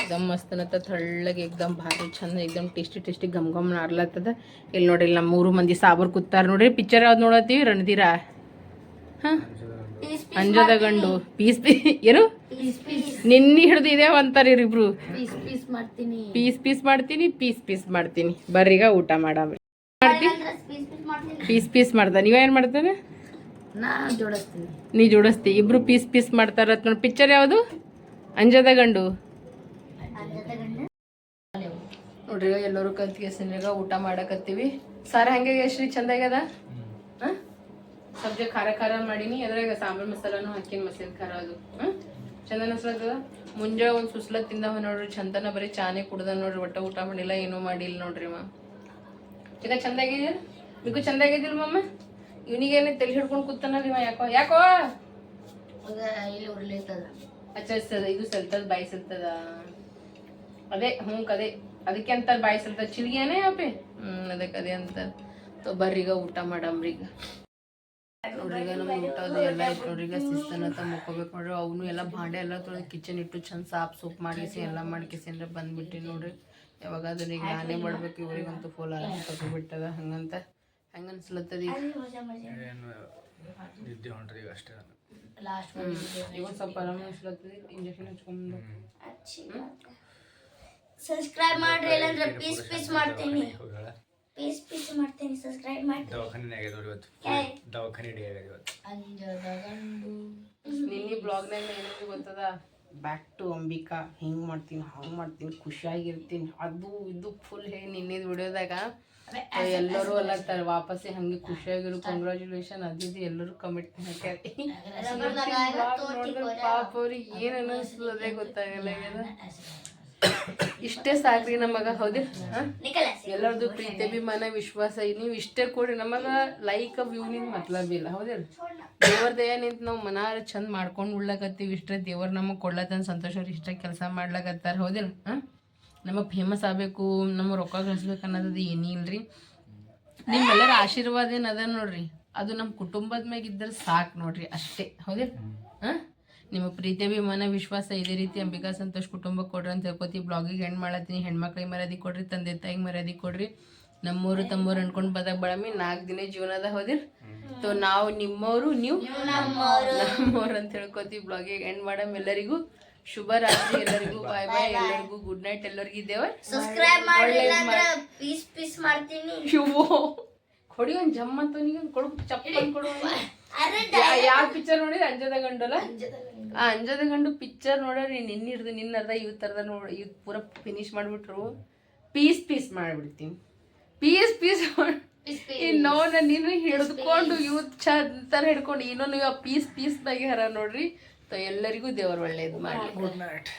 ಎಕ್ದಮ್ ಮಸ್ತ್ ಅನ್ನತ್ತ ತಳ್ಳಗೆ ಎಕ್ದಮ್ ಭಾರಿ ಚಂದ ಎಕ್ದಮ್ ಟೇಸ್ಟಿ ಟೇಸ್ಟಿ ಗಮ್ ಗಮ್ ನಾರ್ಲತ್ತದ. ಇಲ್ಲಿ ನೋಡ್ರಿ ಇಲ್ಲಿ ನಮ್ಮ ಮೂರು ಮಂದಿ ಸಾಬರ್ ಕೂತಾರ ನೋಡ್ರಿ ಪಿಕ್ಚರ್ ಯಾವ್ದು ನೋಡತ್ತೀವಿ ರಣಧೀರ? ಹಾಂ? ಅಂಜದ ಗಂಡು ಪೀಸ್ ಪೀ ಏನು? ನಿನ್ನೆ ಹಿಡ್ದು ಇದೆ ಅಂತಾರೆ ಇವ್ರಿಬ್ರು.
ಪೀಸ್ ಪೀಸ್ ಮಾಡ್ತೀನಿ.
ಪೀಸ್ ಪೀಸ್ ಮಾಡ್ತೀನಿ ಪೀಸ್ ಪೀಸ್ ಮಾಡ್ತೀನಿ. ಬರ್ರೀಗ ಊಟ ಮಾಡಾಮ್ರಿ ಮಾಡ್ತಿ?
ಪೀಸ್ ಪೀಸ್ ಮಾಡ್ತೀನಿ.
ಪೀಸ್ ಪೀಸ್ ಮಾಡ್ದ. ನೀವೇನ್ ಮಾಡ್ತಾನೆ?
ನಾ ಜೋಡಿಸ್ತೀನಿ.
ನೀ ಜೋಡಿಸ್ತಿ. ಇಬ್ರು ಪೀಸ್ ಪೀಸ್ ಮಾಡ್ತಾರ ನೋಡಿ. ಪಿಕ್ಚರ್ ಯಾವುದು? ಅಂಜದ ಗಂಡು. ನೋಡ್ರಿ ಎಲ್ಲರೂ ಸಿನಿಮಾಗ ಊಟ ಮಾಡಕತ್ತೀವಿ. ಸಾರ ಹಂಗೆ ಎಷ್ಟ್ರಿ ಚಂದ ಸಬ್ಜೆ ಹಾಂ? ಸಬ್ಜಿ ಖಾರ ಖಾರ ಮಾಡೀನಿ. ಅದ್ರಾಗ ಸಾಂಬಾರ್ ಮಸಾಲಾನು ಹಾಕಿನ ಮಸಾಲೆ ಖಾರ ಅದು. ಹಾಂ? ಚಂದ ಅನ್ಸ್ಲತ್ತದ ಮುಂಜಾನೆ ಒಂದು ಸುಸ್ಲ ತಿಂದವ ನೋಡ್ರಿ ಚಂದನ ಬರೀ ಚಾನೆ ಕುಡ್ದ ನೋಡ್ರಿ ಒಟ್ಟ ಊಟ ಮಾಡಿಲ್ಲ ಏನೂ ಮಾಡಿಲ್ಲ ನೋಡ್ರಿ ಅವ ಚಿಕ್ಕ ಚಂದ ಆಗಿದ್ಯಲ್ಲ ನಿಗೂ ಚಂದ ಆಗಿದ್ದಿಲ್ಲ ಮಮ್ಮ ಇವನಿಗೇನೆ ತಲೆ ಹಿಡ್ಕೊಂಡು ಕೂತಾನಲ್ಲ ಇವ ಯಾಕೋ? ಯಾಕೋ?
ಇಲ್ಲಿ ಉರ್ಲಿರ್ತದ
ಹಚ್ಚದ ಇದು ಸಲ್ತದ ಬಾಯಿ ಸಲ್ತದ. ಅದೇ ಹ್ಞೂ ಅದೇ ಅದಕ್ಕೆ ಅಂತ ಬಾಯಿ ಸಲ್ತದ. ಚಿಲ್ಗೇನೆ ಅಪ್ಪಿ ಹ್ಮ್ ಅದಕ್ಕೆ ಅದೇ ಅಂತ ತೊ ಬರ್ರೀಗ ಊಟ ಮಾಡಮ್ರೀಗ ನೋಡ್ರಿಗ ನಮ್ಮ ಊಟ ಅದು ಎಲ್ಲ ಇತ್ತು. ನೋಡ್ರಿಗ ಮುಕ್ಕೋಬೇಕು ನೋಡ್ರಿ. ಅವನು ಎಲ್ಲ ಭಾಂಡೆ ಎಲ್ಲ ತೊಳೆದು ಕಿಚನ್ ಇಟ್ಟು ಚಂದ ಸಾಪ್ ಸೂಪ್ ಮಾಡಿಸಿ ಎಲ್ಲ ಮಾಡ್ಕಿಸಿ ಅಂದ್ರೆ ಬಂದ್ಬಿಟ್ಟು ನೋಡ್ರಿ. ಯಾವಾಗ ಅದನ್ನ ಈಗ ನಾನೇ ಮಾಡ್ಬೇಕು ಇವ್ರಿಗಂತೂ ಫುಲ್ ಆಗಿ ಬಿಟ್ಟದ ಹಂಗಂತ ಹೆಂಗ ಅನ್ಸ್ಲತ್ತದ ಈಗ
ನಿದ್ದೆ ಹೊಂಟ್ರಿ ಈಗ ಅಷ್ಟೇ
ಲಾಸ್ಟ್
ಇವತ್ತು ಸ್ವಲ್ಪ ಆರಾಮ ಅನ್ಸ್ಲತ್ತದ ಇಂಜೆಕ್ಷನ್ ಹಚ್ಕೊಂಡು.
ಸಬ್ಸ್ಕ್ರೈಬ್ ಮಾಡ್ರಿ ಇಲ್ಲಾಂದ್ರೆ ಪೀಸ್ ಪೀಸ್ ಮಾಡ್ತೀನಿ. ಪೀಸ್ ಪೀಸ್ ಮಾಡ್ತೀನಿ ಸಬ್ಸ್ಕ್ರೈಬ್ ಮಾಡಿ
ದವಾಖಾನೆ ಆಗ್ಯದ ಇವತ್ತು. ದವಾಖಾನೆ ಡೇ ಆಗಿದೆ ಇವತ್ತು.
ನಿನ್ನೆ ಬ್ಲಾಗ್ನಾಗ ಏನಿದೆ ಗೊತ್ತದ? ಬ್ಯಾಕ್ ಟು ಅಂಬಿಕಾ ಹಿಂಗೆ ಮಾಡ್ತೀನಿ ಹಂಗೆ ಮಾಡ್ತೀನಿ ಖುಷಿಯಾಗಿರ್ತೀನಿ. ಅದು ಇದು ಫುಲ್ ಹೇ ನಿನ್ನೆದು ವಿಡಿಯೋದಾಗ. ಎಲ್ಲರೂ ಅಲ್ಲತ್ತಾರೆ ವಾಪಸ್ಸೆ ಹಂಗೆ ಖುಷಿಯಾಗಿರು ಕಂಗ್ರ್ಯಾಚುಲೇಷನ್ ಅದು ಇದು ಎಲ್ಲರೂ ಕಮೆಂಟ್ ಹಾಕ್ಯಾರ ಪಾಪ ಅವ್ರಿಗೆ ಏನು ಅನ್ನಿಸ್ತದೆ ಗೊತ್ತಾಗಲ್ಲ. ಇಷ್ಟೇ ಸಾಕ್ರಿ ನಮಗ ಹೌದಿಲ್ಲ ಹಾಂ? ಎಲ್ಲರದು ಪ್ರೀತಿ ಅಭಿಮಾನ ವಿಶ್ವಾಸ ನೀವು ಇಷ್ಟೇ ಕೊಡ್ರಿ. ನಮಗ ಲೈಕ್ ವ್ಯೂನಿಂಗ್ ಮತ್ಲಬ್ ಇಲ್ಲ ಹೌದಿಲ್ಲ ದೇವ್ರ ದಯ ನಿಂತ ನಾವು ಮನಾರ ಚಂದ ಮಾಡ್ಕೊಂಡು ಉಳ್ಳಕತ್ತೀವಿ. ಇಷ್ಟೇ ದೇವ್ರ ನಮಗೆ ಕೊಡ್ಲತ್ತನ ಸಂತೋಷ ಅವ್ರು ಇಷ್ಟ ಕೆಲಸ ಮಾಡ್ಲಕತ್ತಾರ ಹೌದಿಲ್ಲ ಹಾಂ? ನಮಗೆ ಫೇಮಸ್ ಆಗ್ಬೇಕು ನಮಗೆ ರೊಕ್ಕ ಗಳಿಸ್ಬೇಕು ಅನ್ನೋದು ಏನಿಲ್ರಿ ಇಲ್ರಿ? ನಿಮ್ಮೆಲ್ಲರ ಆಶೀರ್ವಾದ ಏನದ ನೋಡ್ರಿ? ಅದು ನಮ್ಮ ಕುಟುಂಬದ ಮ್ಯಾಗ ಇದ್ದರೆ ಸಾಕು ನೋಡ್ರಿ ಅಷ್ಟೇ ಹೌದಿಲ್ಲ ಹಾಂ? ನಿಮ್ಮ ಪ್ರೀತಿ ಅಭಿಮಾನ ವಿಶ್ವಾಸ ಇದೇ ರೀತಿ ಅಂಬಿಕಾ ಸಂತೋಷ್ ಕುಟುಂಬಕ್ಕೆ ಕೊಡ್ರಿ ಅಂತ ಹೇಳ್ಕೊತಿ ಬ್ಲಾಗಿಗೆ ಹೆಣ್ಣು ಮಾಡತ್ತೀನಿ. ಹೆಣ್ಮಕ್ಳಿಗೆ ಮರ್ಯಾದೆ ಕೊಡ್ರಿ ತಂದೆ ತಾಯಿಗೆ ಮರ್ಯಾದೆ ಕೊಡ್ರಿ. ನಮ್ಮೂರು ತಮ್ಮೂರು ಅನ್ಕೊಂಡು ಬದಾಗ ಬಳಮಿ ನಾಲ್ಕು ದಿನ ಜೀವನದ ಹೋದಿರ್ ಸೊ ನಾವು ನಿಮ್ಮವರು ನೀವು ನಮ್ಮವ್ರು. ಅಂತ ಹೇಳ್ಕೊತೀವಿ. ಬ್ಲಾಗಿಗೆ ಎಂಡ್ ಮಾಡಮ್. ಎಲ್ಲರಿಗೂ ಶುಭ ರಾತ್ರಿ. ಎಲ್ಲರಿಗೂ ಬಾಯ್ ಬಾಯ್ ಎಲ್ಲರಿಗೂ ಗುಡ್ ನೈಟ್ ಎಲ್ಲರಿಗೂ ಇದ್ದೇವೆ.
ಸಬ್ಸ್ಕ್ರೈಬ್ ಮಾಡಿ ಪೀಸ್ ಪೀಸ್ ಮಾಡ್ತೀನಿ.
ಕೊಡಿ ಒಂದು ಜಮ್ಮ ಅಂತ ಕೊಡು ಚಪ್ಪಲ್ ಕೊಡು ಯಾವ ಪಿಕ್ಚರ್ ನೋಡಿದ್ರೆ ಅಂಜದ ಗಂಡಲ್ಲ ಆ ಅಂಜದ ಗಂಡು ಪಿಕ್ಚರ್ ನೋಡ್ರಿ ನಿನ್ನ ಹಿಡ್ದು ನಿನ್ನ ಅರ್ಧ ಇವತ್ತು ಅರ್ಧ ನೋಡಿ ಇವತ್ತು ಪೂರ ಫಿನಿಶ್ ಮಾಡಿಬಿಟ್ರು. ಪೀಸ್ ಪೀಸ್ ಮಾಡಿಬಿಡ್ತೀನಿ. ಪೀಸ್ ಪೀಸ್ ಇನ್ನೋನ ನೀನು ಹಿಡಿದುಕೊಂಡು ಇವತ್ತು ಚಂತರ ಹಿಡ್ಕೊಂಡು ಇನ್ನೂ ನೀವು ಆ ಪೀಸ್ ಪೀಸ್ ಹರ ನೋಡ್ರಿ. ಎಲ್ಲರಿಗೂ ದೇವ್ರ ಒಳ್ಳೇದು ಮಾಡಿ
ಗುಡ್ ನೈಟ್